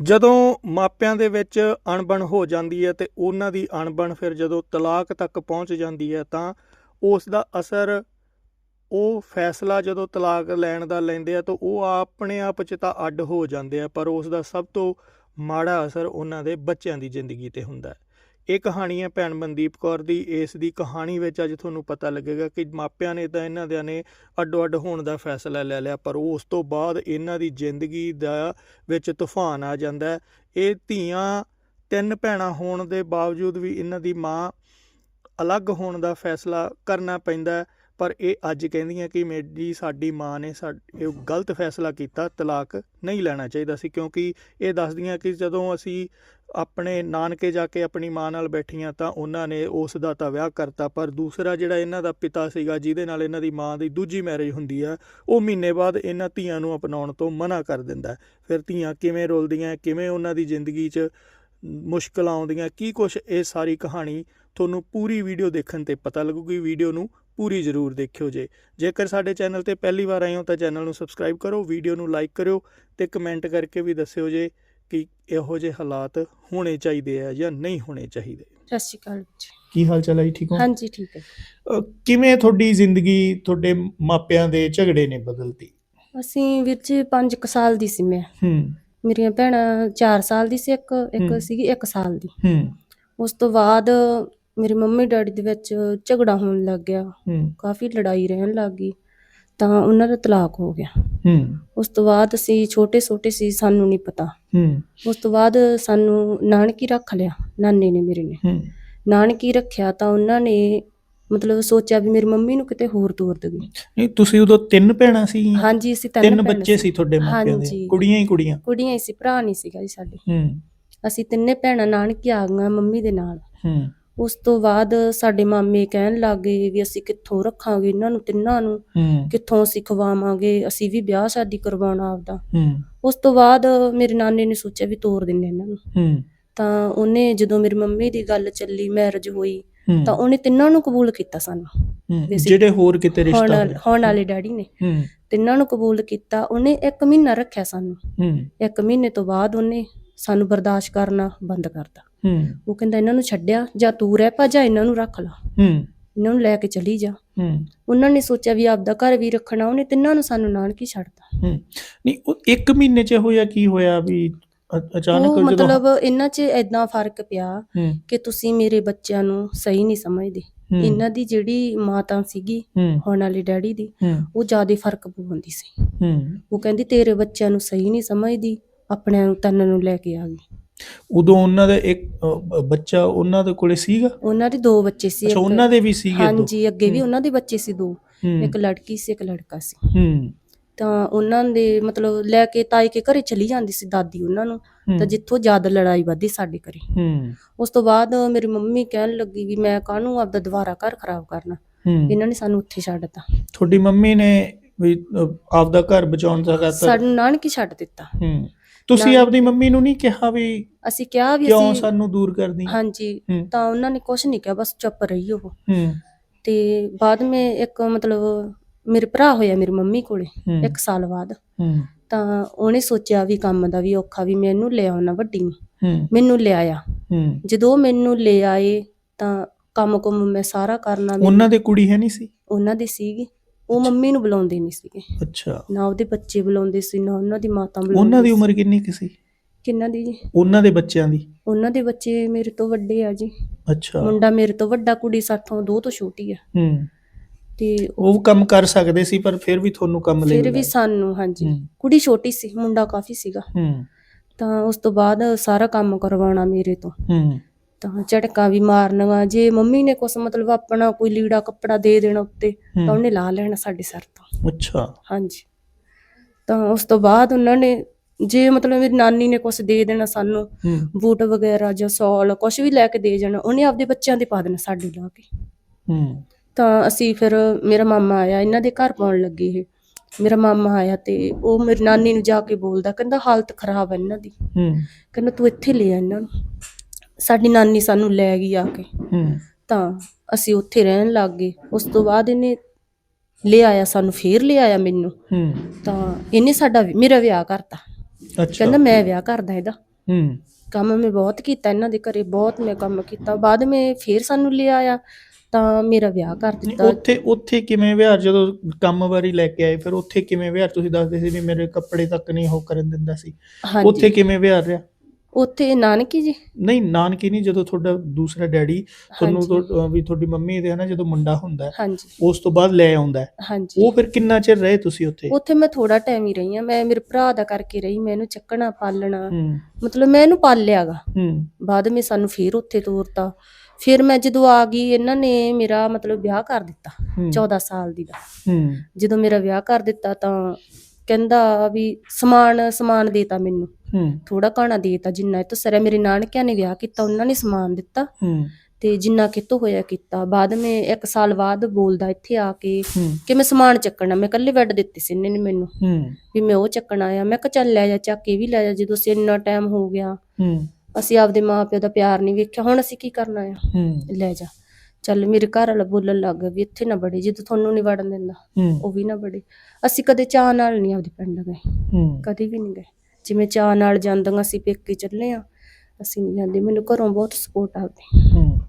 ਜਦੋਂ ਮਾਪਿਆਂ ਦੇ ਵਿੱਚ ਅਣਬਣ ਹੋ ਜਾਂਦੀ ਹੈ ਤੇ ਉਹਨਾਂ ਦੀ ਅਣਬਣ ਫਿਰ ਜਦੋਂ ਤਲਾਕ ਤੱਕ ਪਹੁੰਚ ਜਾਂਦੀ ਹੈ ਤਾਂ ਉਸ ਦਾ ਅਸਰ, ਉਹ ਫੈਸਲਾ ਜਦੋਂ ਤਲਾਕ ਲੈਣ ਦਾ ਲੈਂਦੇ ਆ ਤਾਂ ਉਹ ਆਪਣੇ ਆਪ 'ਚ ਤਾਂ ਅੱਡ ਹੋ ਜਾਂਦੇ ਆ, ਪਰ ਉਸ ਦਾ ਸਭ ਤੋਂ ਮਾੜਾ ਅਸਰ ਉਹਨਾਂ ਦੇ ਬੱਚਿਆਂ ਦੀ ਜ਼ਿੰਦਗੀ ਤੇ ਹੁੰਦਾ ਹੈ। ਇਹ ਕਹਾਣੀ ਹੈ ਭੈਣ ਮਨਦੀਪ ਕੌਰ ਦੀ। ਇਸ ਦੀ ਕਹਾਣੀ ਵਿੱਚ ਅੱਜ ਤੁਹਾਨੂੰ ਪਤਾ ਲੱਗੇਗਾ ਕਿ ਮਾਪਿਆਂ ਨੇ ਤਾਂ ਇਹਨਾਂ ਦਿਆਂ ਨੇ ਅੱਡੋ ਅੱਡ ਹੋਣ ਦਾ ਫੈਸਲਾ ਲੈ ਲਿਆ, ਪਰ ਉਸ ਤੋਂ ਬਾਅਦ ਇਹਨਾਂ ਦੀ ਜ਼ਿੰਦਗੀ ਦਾ ਵਿੱਚ ਤੂਫਾਨ ਆ ਜਾਂਦਾ ਇਹ ਧੀਆਂ ਤਿੰਨ ਭੈਣਾਂ ਹੋਣ ਦੇ ਬਾਵਜੂਦ ਵੀ ਇਹਨਾਂ ਦੀ ਮਾਂ ਅਲੱਗ ਹੋਣ ਦਾ ਫੈਸਲਾ ਕਰਨਾ ਪੈਂਦਾ ਪਰ ਇਹ ਅੱਜ ਕਹਿੰਦੀਆਂ ਕਿ ਮੇਰੀ ਸਾਡੀ ਮਾਂ ਨੇ ਸਾ, ਇਹ ਗਲਤ ਫੈਸਲਾ ਕੀਤਾ, ਤਲਾਕ ਨਹੀਂ ਲੈਣਾ ਚਾਹੀਦਾ ਸੀ, ਕਿਉਂਕਿ ਇਹ ਦੱਸਦੀਆਂ ਕਿ ਜਦੋਂ ਅਸੀਂ ਆਪਣੇ ਨਾਨਕੇ ਜਾ ਕੇ ਆਪਣੀ ਮਾਂ ਨਾਲ ਬੈਠੀਆਂ ਤਾਂ ਉਹਨਾਂ ਨੇ ਉਸ ਦਾ ਤਾਂ ਵਿਆਹ ਕਰਤਾ, ਪਰ ਦੂਸਰਾ ਜਿਹੜਾ ਇਹਨਾਂ ਦਾ ਪਿਤਾ ਸੀਗਾ, ਜਿਹਦੇ ਨਾਲ ਇਹਨਾਂ ਦੀ ਮਾਂ ਦੀ ਦੂਜੀ ਮੈਰਿਜ ਹੁੰਦੀ ਆ ਉਹ ਮਹੀਨੇ ਬਾਅਦ ਇਹਨਾਂ ਧੀਆਂ ਨੂੰ ਅਪਣਾਉਣ ਤੋਂ ਮਨਾ ਕਰ ਦਿੰਦਾ ਫਿਰ ਧੀਆਂ ਕਿਵੇਂ ਰੁਲਦੀਆਂ, ਕਿਵੇਂ ਉਹਨਾਂ ਦੀ ਜ਼ਿੰਦਗੀ 'ਚ ਮੁਸ਼ਕਲਾਂ ਆਉਂਦੀਆਂ, ਕੀ ਕੁਛ ਇਹ ਸਾਰੀ ਕਹਾਣੀ ਤੁਹਾਨੂੰ ਪੂਰੀ ਵੀਡੀਓ ਦੇਖਣ ਤੇ ਪਤਾ ਲੱਗੂਗੀ, ਵੀਡੀਓ ਨੂੰ ਪੂਰੀ ਜ਼ਰੂਰ ਦੇਖਿਓ ਜੇ। ਜੇਕਰ ਸਾਡੇ ਚੈਨਲ ਤੇ ਪਹਿਲੀ ਵਾਰ ਆਏ ਹੋ ਤਾਂ ਚੈਨਲ ਨੂੰ ਸਬਸਕ੍ਰਾਈਬ ਕਰੋ, ਵੀਡੀਓ ਨੂੰ ਲਾਈਕ ਕਰਿਓ ਤੇ ਕਮੈਂਟ ਕਰਕੇ ਵੀ ਦੱਸਿਓ ਜੇ ਕਿ ਇਹੋ ਜਿਹੇ ਹਾਲਾਤ ਹੋਣੇ ਚਾਹੀਦੇ ਆ ਜਾਂ ਨਹੀਂ ਹੋਣੇ ਚਾਹੀਦੇ। ਸਤਿ ਸ਼੍ਰੀ ਅਕਾਲ ਜੀ। ਕੀ ਹਾਲ ਚਾਲ ਹੈ ਜੀ ਠੀਕ ਹੋ? ਹਾਂਜੀ ਠੀਕ ਹੈ। ਅਹ ਕਿਵੇਂ ਤੁਹਾਡੀ ਜ਼ਿੰਦਗੀ ਤੁਹਾਡੇ ਮਾਪਿਆਂ ਦੇ ਝਗੜੇ ਨੇ ਬਦਲਤੀ? ਅਸੀਂ ਵੀਰ ਜੀ 5 ਸਾਲ ਦੀ ਸੀ ਮੈਂ। ਹੂੰ। ਮੇਰੀਆਂ ਭੈਣਾਂ 4 ਸਾਲ ਦੀ ਸੀ ਇੱਕ ਇੱਕ ਹੂੰ। ਸੀਗੀ 1 ਸਾਲ ਦੀ। ਹੂੰ। ਉਸ ਤੋਂ ਬਾਅਦ ਮੇਰੀ ਮੰਮੀ ਡੈਡੀ ਦੇ ਵਿੱਚ ਝਗੜਾ ਹੋਣ ਲੱਗ ਗਿਆ। ਹੂੰ। ਕਾਫੀ ਲੜਾਈ ਰਹਿਣ ਲੱਗ ਗਈ। ਤਾਂ ਉਹਨਾਂ ਦਾ ਤਲਾਕ ਹੋ ਗਿਆ। ਹੂੰ। ਉਸ ਤੋਂ ਬਾਅਦ ਅਸੀਂ ਛੋਟੇ ਛੋਟੇ ਸੀ ਸਾਨੂੰ ਨਹੀਂ ਪਤਾ। ਹੂੰ। ਉਸ ਤੋਂ ਬਾਅਦ ਸਾਨੂੰ ਨਾਨਕੀ ਰੱਖ ਲਿਆ ਨਾਨੇ ਨੇ ਮੇਰੇ ਨੇ। ਹੂੰ। ਨਾਨਕੀ ਰੱਖਿਆ ਤਾਂ ਉਹਨਾਂ ਨੇ ਮਤਲਬ ਸੋਚਿਆ ਵੀ ਮੇਰੀ ਮੰਮੀ ਨੂੰ ਕਿਤੇ ਹੋਰ ਤੋਰ ਦੇਗੀ ਨਹੀਂ ਤੁਸੀਂ ਉਦੋਂ ਤਿੰਨ ਭੈਣਾਂ ਸੀ? ਹਾਂਜੀ ਅਸੀਂ ਤਿੰਨ ਤਿੰਨ ਭੈਣਾਂ ਬੱਚੇ ਸੀ। ਤੁਹਾਡੇ ਮਾਪਿਆਂ ਦੇ। ਹਾਂਜੀ। ਕੁੜੀਆਂ ਹੀ ਕੁੜੀਆਂ। ਕੁੜੀਆਂ ਹੀ ਸੀ ਭਰਾ ਨਹੀਂ ਸੀਗਾ ਜੀ ਸਾਡੇ। ਹੂੰ। ਅਸੀਂ ਤਿੰਨੇ ਭੈਣਾਂ ਨਾਨਕੇ ਆ ਗਈਆਂ ਮੰਮੀ ਦੇ ਨਾਲ। ਹੂੰ। ਉਸ ਤੋਂ ਬਾਅਦ ਸਾਡੇ ਮਾਮੇ ਕਹਿਣ ਲੱਗ ਗਏ ਵੀ ਅਸੀਂ ਕਿੱਥੋਂ ਰੱਖਾਂਗੇ ਇਹਨਾਂ ਨੂੰ ਤਿੰਨਾਂ ਨੂੰ ਕਿੱਥੋਂ ਅਸੀਂ ਖਵਾਵਾਂਗੇ ਅਸੀਂ ਵੀ ਵਿਆਹ ਸ਼ਾਦੀ ਕਰਵਾਉਣਾ ਆਪਦਾ। ਉਸ ਤੋਂ ਬਾਅਦ ਮੇਰੇ ਨਾਨੇ ਨੇ ਸੋਚਿਆ ਵੀ ਤੋਰ ਦਿੰਨੇ ਇਹਨਾਂ ਨੂੰ। ਤਾਂ ਉਹਨੇ ਜਦੋਂ ਮੇਰੀ ਮੰਮੀ ਦੀ ਗੱਲ ਚੱਲੀ ਮੈਰਿਜ ਹੋਈ ਤਾਂ ਉਹਨੇ ਤਿੰਨਾਂ ਨੂੰ ਕਬੂਲ ਕੀਤਾ ਸਾਨੂੰ। ਜਿਹੜੇ ਹੋਰ ਕਿਤੇ ਰਿਸ਼ਤਾ ਹੁਣ ਵਾਲੇ ਡੈਡੀ ਨੇ। ਤਿੰਨਾਂ ਨੂੰ ਕਬੂਲ ਕੀਤਾ ਉਹਨੇ 1 ਮਹੀਨਾ ਰੱਖਿਆ ਸਾਨੂੰ। ਹੂੰ। 1 ਮਹੀਨੇ ਤੋਂ ਬਾਅਦ ਉਹਨੇ ਸਾਨੂੰ ਬਰਦਾਸ਼ਤ ਕਰਨਾ ਬੰਦ ਕਰਤਾ। ਹੂੰ। ਉਹ ਕਹਿੰਦਾ ਇਹਨਾਂ ਨੂੰ ਛੱਡਿਆ ਜਾਂ ਤੂੰ ਰਹਿ ਪਾ ਜਾਂ ਇਹਨਾਂ ਨੂੰ ਰੱਖ ਲਾ। ਹੂੰ। ਇਹਨਾਂ ਨੂੰ ਲੈ ਕੇ ਚਲੀ ਜਾ। ਹੂੰ। ਉਹਨਾਂ ਨੇ ਸੋਚਿਆ ਵੀ ਆਪਦਾ ਘਰ ਵੀ ਰੱਖਣਾ ਉਹਨੇ ਤਿੰਨਾਂ ਨੂੰ ਸਾਨੂੰ ਨਾਨਕੀ ਛੱਡਤਾ। ਹੂੰ। ਨਹੀਂ ਉਹ ਇੱਕ ਮਹੀਨੇ ਚ ਹੋਇਆ ਕੀ ਹੋਇਆ ਵੀ ਅਚਾਨਕ ਜਦੋਂ ਮਤਲਬ ਇਹਨਾਂ 'ਚ ਐਦਾਂ ਫ਼ਰਕ ਪਿਆ ਕਿ ਤੁਸੀਂ ਮੇਰੇ ਬੱਚਿਆਂ ਨੂੰ ਸਹੀ ਨਹੀਂ ਸਮਝਦੇ। ਇਹਨਾਂ ਦੀ ਜਿਹੜੀ ਮਾਤਾ ਸੀਗੀ ਹੁਣ ਵਾਲੀ ਡੈਡੀ ਦੀ ਉਹ ਜ਼ਿਆਦਾ ਫ਼ਰਕ ਪਾਉਂਦੀ ਸੀ। ਹੂੰ। ਉਹ ਕਹਿੰਦੀ ਤੇਰੇ ਬੱਚਿਆਂ ਨੂੰ ਸਹੀ ਨਹੀਂ ਸਮਝਦੀ। ਆਪਣਿਆਂ ਨੂੰ ਤਨ ਨੂੰ ਲੈ ਕੇ ਆ ਗਈ। ਉਦੋਂ ਉਹਨਾਂ ਦਾ ਇੱਕ ਅ, ਬੱਚਾ ਉਹਨਾਂ ਦੇ ਕੋਲੇ ਸੀਗਾ? ਉਹਨਾਂ ਦੇ ਦੋ ਬੱਚੇ ਸੀ ਅੱਛਾ ਇੱਕ- ਉਹਨਾਂ ਦੇ ਵੀ ਸੀਗੇ ਦੋ? ਹਾਂਜੀ ਅੱਗੇ ਵੀ। ਉਹਨਾਂ ਦੇ ਬੱਚੇ ਸੀ ਦੋ। ਹੂੰ, ਇੱਕ ਲੜਕੀ ਸੀ ਇੱਕ ਲੜਕਾ ਸੀ। ਹੂੰ। ਤਾਂ ਉਹਨਾਂ ਦੇ ਮਤਲਬ ਲੈ ਕੇ ਤਾਈ ਕੇ ਘਰੇ ਚਲੀ ਜਾਂਦੀ ਸੀ ਦਾਦੀ ਉਹਨਾਂ ਨੂੰ। ਹੂੰ, ਤਾਂ ਜਿੱਥੋਂ ਜ਼ਿਆਦਾ ਲੜਾਈ ਵੱਧੀ ਸਾਡੇ ਘਰੇ। ਹੂੰ। ਉਸ ਤੋਂ ਬਾਅਦ ਮੇਰੀ ਮੰਮੀ ਕਹਿਣ ਲੱਗੀ ਵੀ ਮੈਂ ਕਾਹਨੂੰ ਆਪਦਾ ਦੁਬਾਰਾ ਘਰ ਖਰਾਬ ਕਰਨਾ? ਹੂੰ। ਇਹਨਾਂ ਨੇ ਸਾਨੂੰ ਉੱਥੇ ਛੱਡਤਾ ਤੁਹਾਡੀ ਮੰਮੀ ਨੇ ਵੀ ਅ, ਆਪਦਾ ਘਰ ਬਚਾਉਣ ਦਾ ਕਰਤਾ ਸਾਨੂੰ ਨਾਨਕੀ ਛੱਡ ਦਿੱਤਾ। ਹੂੰ। ਤੁਸੀਂ ਨਾਨਕੇ- ਆਪਦੀ ਮੰਮੀ ਨੂੰ ਨਹੀਂ ਕਿਹਾ ਵੀ ਅਸੀਂ ਕਿਹਾ ਵੀ ਕਿਉਂ ਅਸੀਂ ਸਾਨੂੰ ਦੂਰ ਕਰਦੀ? ਹਾਂਜੀ ਹੂੰ। ਤਾਂ ਉਹਨਾਂ ਨੇ ਕੁਝ ਨਹੀਂ ਕਿਹਾ ਬਸ ਚੁੱਪ ਰਹੀ ਉਹ। ਹੂੰ। ਤੇ ਬਾਅਦ ਮੈਂ ਇੱਕ ਮਤਲਬ ਮੇਰੇ ਭਰਾ ਹੋਇਆ ਮੇਰੀ ਮੰਮੀ ਕੋਲੇ ਹੂੰ, ਇੱਕ ਸਾਲ ਬਾਅਦ। ਹੂੰ। ਤਾਂ ਉਹਨੇ ਸੋਚਿਆ ਵੀ ਕੰਮ ਦਾ ਵੀ ਔਖਾ ਵੀ ਮੈਨੂੰ ਲੈ ਆਉਣਾ ਵੱਡੀ ਨੂੰ। ਹੂੰ। ਮੈਨੂੰ ਲਿਆਇਆ ਹੂੰ। ਜਦੋਂ ਉਹ ਮੈਨੂੰ ਲੈ ਆਏ ਤਾਂ ਕੰਮ ਕੁਮ ਮੈਂ ਸਾਰਾ ਕਰਨਾ ਮੈਨੂੰ- ਉਹਨਾਂ ਦੇ ਕੁੜੀ ਹੈ ਨਹੀਂ ਸੀ? ਉਹਨਾਂ ਦੇ ਸੀਗੀ। ਉਹ ਮੰਮੀ ਨੂੰ ਬੁਲਾਉਂਦੇ ਨਹੀਂ ਸੀਗੇ। ਅੱਛਾ। ਨਾ ਉਹਦੇ ਬੱਚੇ ਬੁਲਾਉਂਦੇ ਸੀ ਨਾ ਉਹਨਾਂ ਦੀ ਮਾਤਾ ਬੁਲਾਉਂਦੀ ਉਹਨਾਂ ਦੀ। ਉਮਰ ਕਿੰਨੀ ਕੁ ਸੀ? ਕਿੰਨਾ ਦੀ ਜੀ? ਉਹਨਾਂ ਦੇ ਬੱਚਿਆਂ ਦੀ? ਉਹਨਾਂ ਦੇ ਬੱਚੇ ਮੇਰੇ ਤੋਂ ਵੱਡੇ ਆ ਜੀ। ਅੱਛਾ। ਮੁੰਡਾ ਮੇਰੇ ਤੋਂ ਵੱਡਾ ਕੁੜੀ ਸਾਥੋਂ ਦੋ ਤੋਂ ਛੋਟੀ ਆ। ਹੂੰ। ਤੇ ਉਹ ਕੰਮ ਕਰ ਸਕਦੇ ਸੀ ਪਰ ਫਿਰ ਵੀ ਤੁਹਾਨੂੰ ਕੰਮ ਲਈ ਫਿਰ ਵੀ। ਸਾਨੂੰ ਹਾਂਜੀ। ਕੁੜੀ ਛੋਟੀ ਸੀ ਮੁੰਡਾ ਕਾਫੀ ਸੀਗਾ। ਹੂੰ। ਤਾਂ ਉਸ ਤੋਂ ਬਾਅਦ ਸਾਰਾ ਕੰਮ ਕਰਵਾਉਣਾ ਮੇਰੇ ਤੋਂ। ਹੂੰ। ਤਾਂ ਝਟਕਾ ਵੀ ਮਾਰਨੀਆਂ ਜੇ ਮੰਮੀ ਨੇ ਕੁਛ ਮਤਲਬ ਆਪਣਾ ਕੋਈ ਲੀੜਾ ਕੱਪੜਾ ਦੇ ਦੇਣਾ ਉੱਤੇ ਤਾਂ ਉਹਨੇ ਲਾ ਲੈਣਾ ਸਾਡੇ ਸਿਰ ਤੋਂ। ਅੱਛਾ। ਹਾਂਜੀ। ਤਾਂ ਉਸ ਤੋਂ ਬਾਅਦ ਉਹਨਾਂ ਨੇ ਜੇ ਮਤਲਬ ਮੇਰੀ ਨਾਨੀ ਨੇ ਕੁਛ ਦੇ ਦੇਣਾ ਸਾਨੂੰ ਬੂਟ ਵਗੈਰਾ ਜਾਂ ਸੌਲ ਕੁਛ ਵੀ ਲੈ ਕੇ ਦੇ ਜਾਣਾ ਉਹਨੇ ਆਪਦੇ ਬੱਚਿਆਂ ਦੇ ਪਾ ਦੇਣਾ ਸਾਡੇ ਲਾ ਕੇ। ਹੂੰ। ਤਾਂ ਅਸੀਂ ਫਿਰ ਮੇਰਾ ਮਾਮਾ ਆਇਆ ਇਹਨਾਂ ਦੇ ਘਰ ਪਾਉਣ ਲੱਗੇ ਇਹ। ਮੇਰਾ ਮਾਮਾ ਆਇਆ ਤੇ ਉਹ ਮੇਰੀ ਨਾਨੀ ਨੂੰ ਜਾ ਕੇ ਬੋਲਦਾ ਕਹਿੰਦਾ ਹਾਲਤ ਖਰਾਬ ਹੈ ਇਹਨਾਂ ਦੀ। ਹੂੰ। ਕਹਿੰਦਾ ਤੂੰ ਇੱਥੇ ਲੈ ਆ ਇਹਨਾਂ ਨੂੰ। ਸਾਡੀ ਨਾਨੀ ਸਾਨੂੰ ਲੈ ਗਈ ਆ ਕੇ। ਹੂੰ। ਤਾਂ ਅਸੀਂ ਉੱਥੇ ਰਹਿਣ ਲੱਗ ਗਏ। ਉਸ ਤੋਂ ਬਾਅਦ ਇਹਨੇ ਲੈ ਆਇਆ ਸਾਨੂੰ ਫੇਰ ਲੈ ਆਇਆ ਮੈਨੂੰ। ਹੂੰ। ਤਾਂ ਇਹਨੇ ਸਾਡਾ ਮੇਰਾ ਵਿਆਹ ਕਰਤਾ। ਅੱਛਾ। ਕਹਿੰਦਾ ਮੈਂ ਵਿਆਹ ਕਰਦਾ ਇਹਦਾ। ਹੂੰ। ਕੰਮ ਮੈਂ ਬਹੁਤ ਕੀਤਾ ਇਹਨਾਂ ਦੇ ਘਰੇ ਬਹੁਤ ਮੈਂ ਕੰਮ ਕੀਤਾ। ਬਾਅਦ ਮੈਂ ਫੇਰ ਸਾਨੂੰ ਲਿਆ ਆ ਤਾਂ ਮੇਰਾ ਵਿਆਹ ਕਰ ਨਹੀਂ, ਦਿੱਤਾ। ਉੱਥੇ ਉੱਥੇ ਕਿਵੇਂ ਵਿਹਾਰ? ਜਦੋਂ ਕੰਮ ਵਾਰੀ ਲੈ ਕੇ ਆਏ ਫਿਰ ਉੱਥੇ ਕਿਵੇਂ ਵਿਹਾਰ? ਤੁਸੀਂ ਦੱਸਦੇ ਸੀ ਵੀ ਮੇਰੇ ਕੱਪੜੇ ਤੱਕ ਨਹੀਂ ਉਹ ਕਰਨ ਦਿੰਦਾ ਸੀ। ਉੱਥੇ ਹਾਂਜੀ ਕਿਵੇਂ ਵਿਹਾਰ ਰਿਹਾ? ਉੱਥੇ ਨਾਨਕੀ ਜੀ? ਨਹੀਂ ਨਾਨਕੀ ਨਹੀਂ ਜਦੋਂ ਤੁਹਾਡਾ ਦੂਸਰਾ ਡੈਡੀ ਤੁਹਾਨੂੰ ਵੀ ਤੁਹਾਡੀ ਮੰਮੀ ਦੇ ਹਨਾ ਜਦੋਂ ਮੁੰਡਾ ਹੁੰਦਾ ਹੈ, ਹਾਂਜੀ। ਉਸ ਤੋਂ ਬਾਅਦ ਲੈ ਆਉਂਦਾ ਹੈ। ਹਾਂਜੀ। ਉਹ ਫਿਰ ਕਿੰਨਾ ਚਿਰ ਰਹੇ ਤੁਸੀਂ ਉੱਥੇ? ਉੱਥੇ ਮੈਂ ਥੋੜਾ ਟਾਈਮ ਹੀ ਰਹੀ ਆ ਮੈਂ ਮੇਰੇ ਭਰਾ ਦਾ ਕਰਕੇ ਰਹੀ ਮੈਂ ਇਹਨੂੰ ਚੱਕਣਾ ਪਾਲਣਾ। ਹੂੰ। ਮਤਲਬ ਮੈਂ ਇਹਨੂੰ ਪਾਲਿਆਗਾ ਹੂੰ। ਬਾਅਦ ਵਿੱਚ ਸਾਨੂੰ ਫੇਰ ਉੱਥੇ ਤੋਰਤਾ। ਫਿਰ ਮੈਂ ਜਦੋਂ ਆ ਗਈ ਇਹਨਾਂ ਨੇ ਮੇਰਾ ਮਤਲਬ ਵਿਆਹ ਕਰ ਦਿੱਤਾ ਹੂੰ, 14 ਸਾਲ ਦੀ ਦਾ। ਹੂੰ। ਜਦੋਂ ਮੇਰਾ ਵਿਆਹ ਕਰ ਦਿੱਤਾ ਤਾਂ ਕਹਿੰਦਾ ਵੀ ਸਮਾਨ ਸਮਾਨ ਦੇਤਾ ਮੈਨੂੰ। ਹੂੰ। ਥੋੜਾ ਘਾਣਾ ਦੇਤਾ ਜਿੰਨਾ ਇਹ ਤੋਂ ਸਰਿਆ ਮੇਰੇ ਨਾਨਕਿਆਂ ਨੇ ਵਿਆਹ ਕੀਤਾ ਉਹਨਾਂ ਨੇ ਸਮਾਨ ਦਿੱਤਾ। ਹੂੰ। ਤੇ ਜਿੰਨਾ ਕਿਤੋਂ ਹੋਇਆ ਕੀਤਾ। ਬਾਅਦ ਮੈਂ ਇੱਕ ਸਾਲ ਬਾਅਦ ਬੋਲਦਾ ਇੱਥੇ ਆ ਕੇ ਕਿ ਮੈਂ ਸਮਾਨ ਚੱਕਣਾ ਮੈਂ ਕੱਲੀ ਬੈੱਡ ਦਿੱਤੀ ਸੀ ਇਹਨੇ ਨੇ ਮੈਨੂੰ। ਹੂੰ। ਵੀ ਮੈਂ ਉਹ ਚੱਕਣਾ ਆ ਮੈਂ ਕਿਹਾ ਚੱਲ ਲੈ ਜਾ ਚੱਕ ਇਹ ਵੀ ਲੈ ਜਾ ਜਦੋਂ ਅਸੀਂ ਇੰਨਾ ਟਾਈਮ ਹੋ ਗਿਆ। ਹੂੰ। ਅਸੀਂ ਆਪਦੇ ਮਾਪਿਓ ਦਾ ਪਿਆਰ ਨਹੀਂ ਵੇਖਿਆ ਹੁਣ ਅਸੀਂ ਕੀ ਕਰਨਾ ਆ? ਹੂੰ। ਲੈ ਜਾ। ਚੱਲ ਮੇਰੇ ਘਰ ਵਾਲਾ ਬੋਲਣ ਲੱਗ ਵੀ ਇੱਥੇ ਨਾ ਬੜੇ ਜਦੋਂ ਤੁਹਾਨੂੰ ਨਹੀਂ ਵੜਨ ਦਿੰਦਾ ਉਹ ਵੀ ਨਾ ਬੜੇ। ਅਸੀਂ ਕਦੇ ਚਾਹ ਨਾਲ ਨਹੀਂ ਆਪਦੇ ਪਿੰਡ ਗਏ। ਕਦੇ ਵੀ ਨਹੀਂ ਗਏ। ਜਿਵੇਂ ਚਾਹ ਨਾਲ ਜਾਂਦੀਆਂ ਅਸੀਂ ਪੇਕੇ ਚੱਲੇ ਆ। ਅਸੀਂ ਨਹੀਂ ਜਾਂਦੇ ਮੈਨੂੰ ਘਰੋਂ ਬਹੁਤ ਸਪੋਰਟ ਆਉਂਦੀ ਹੂੰ।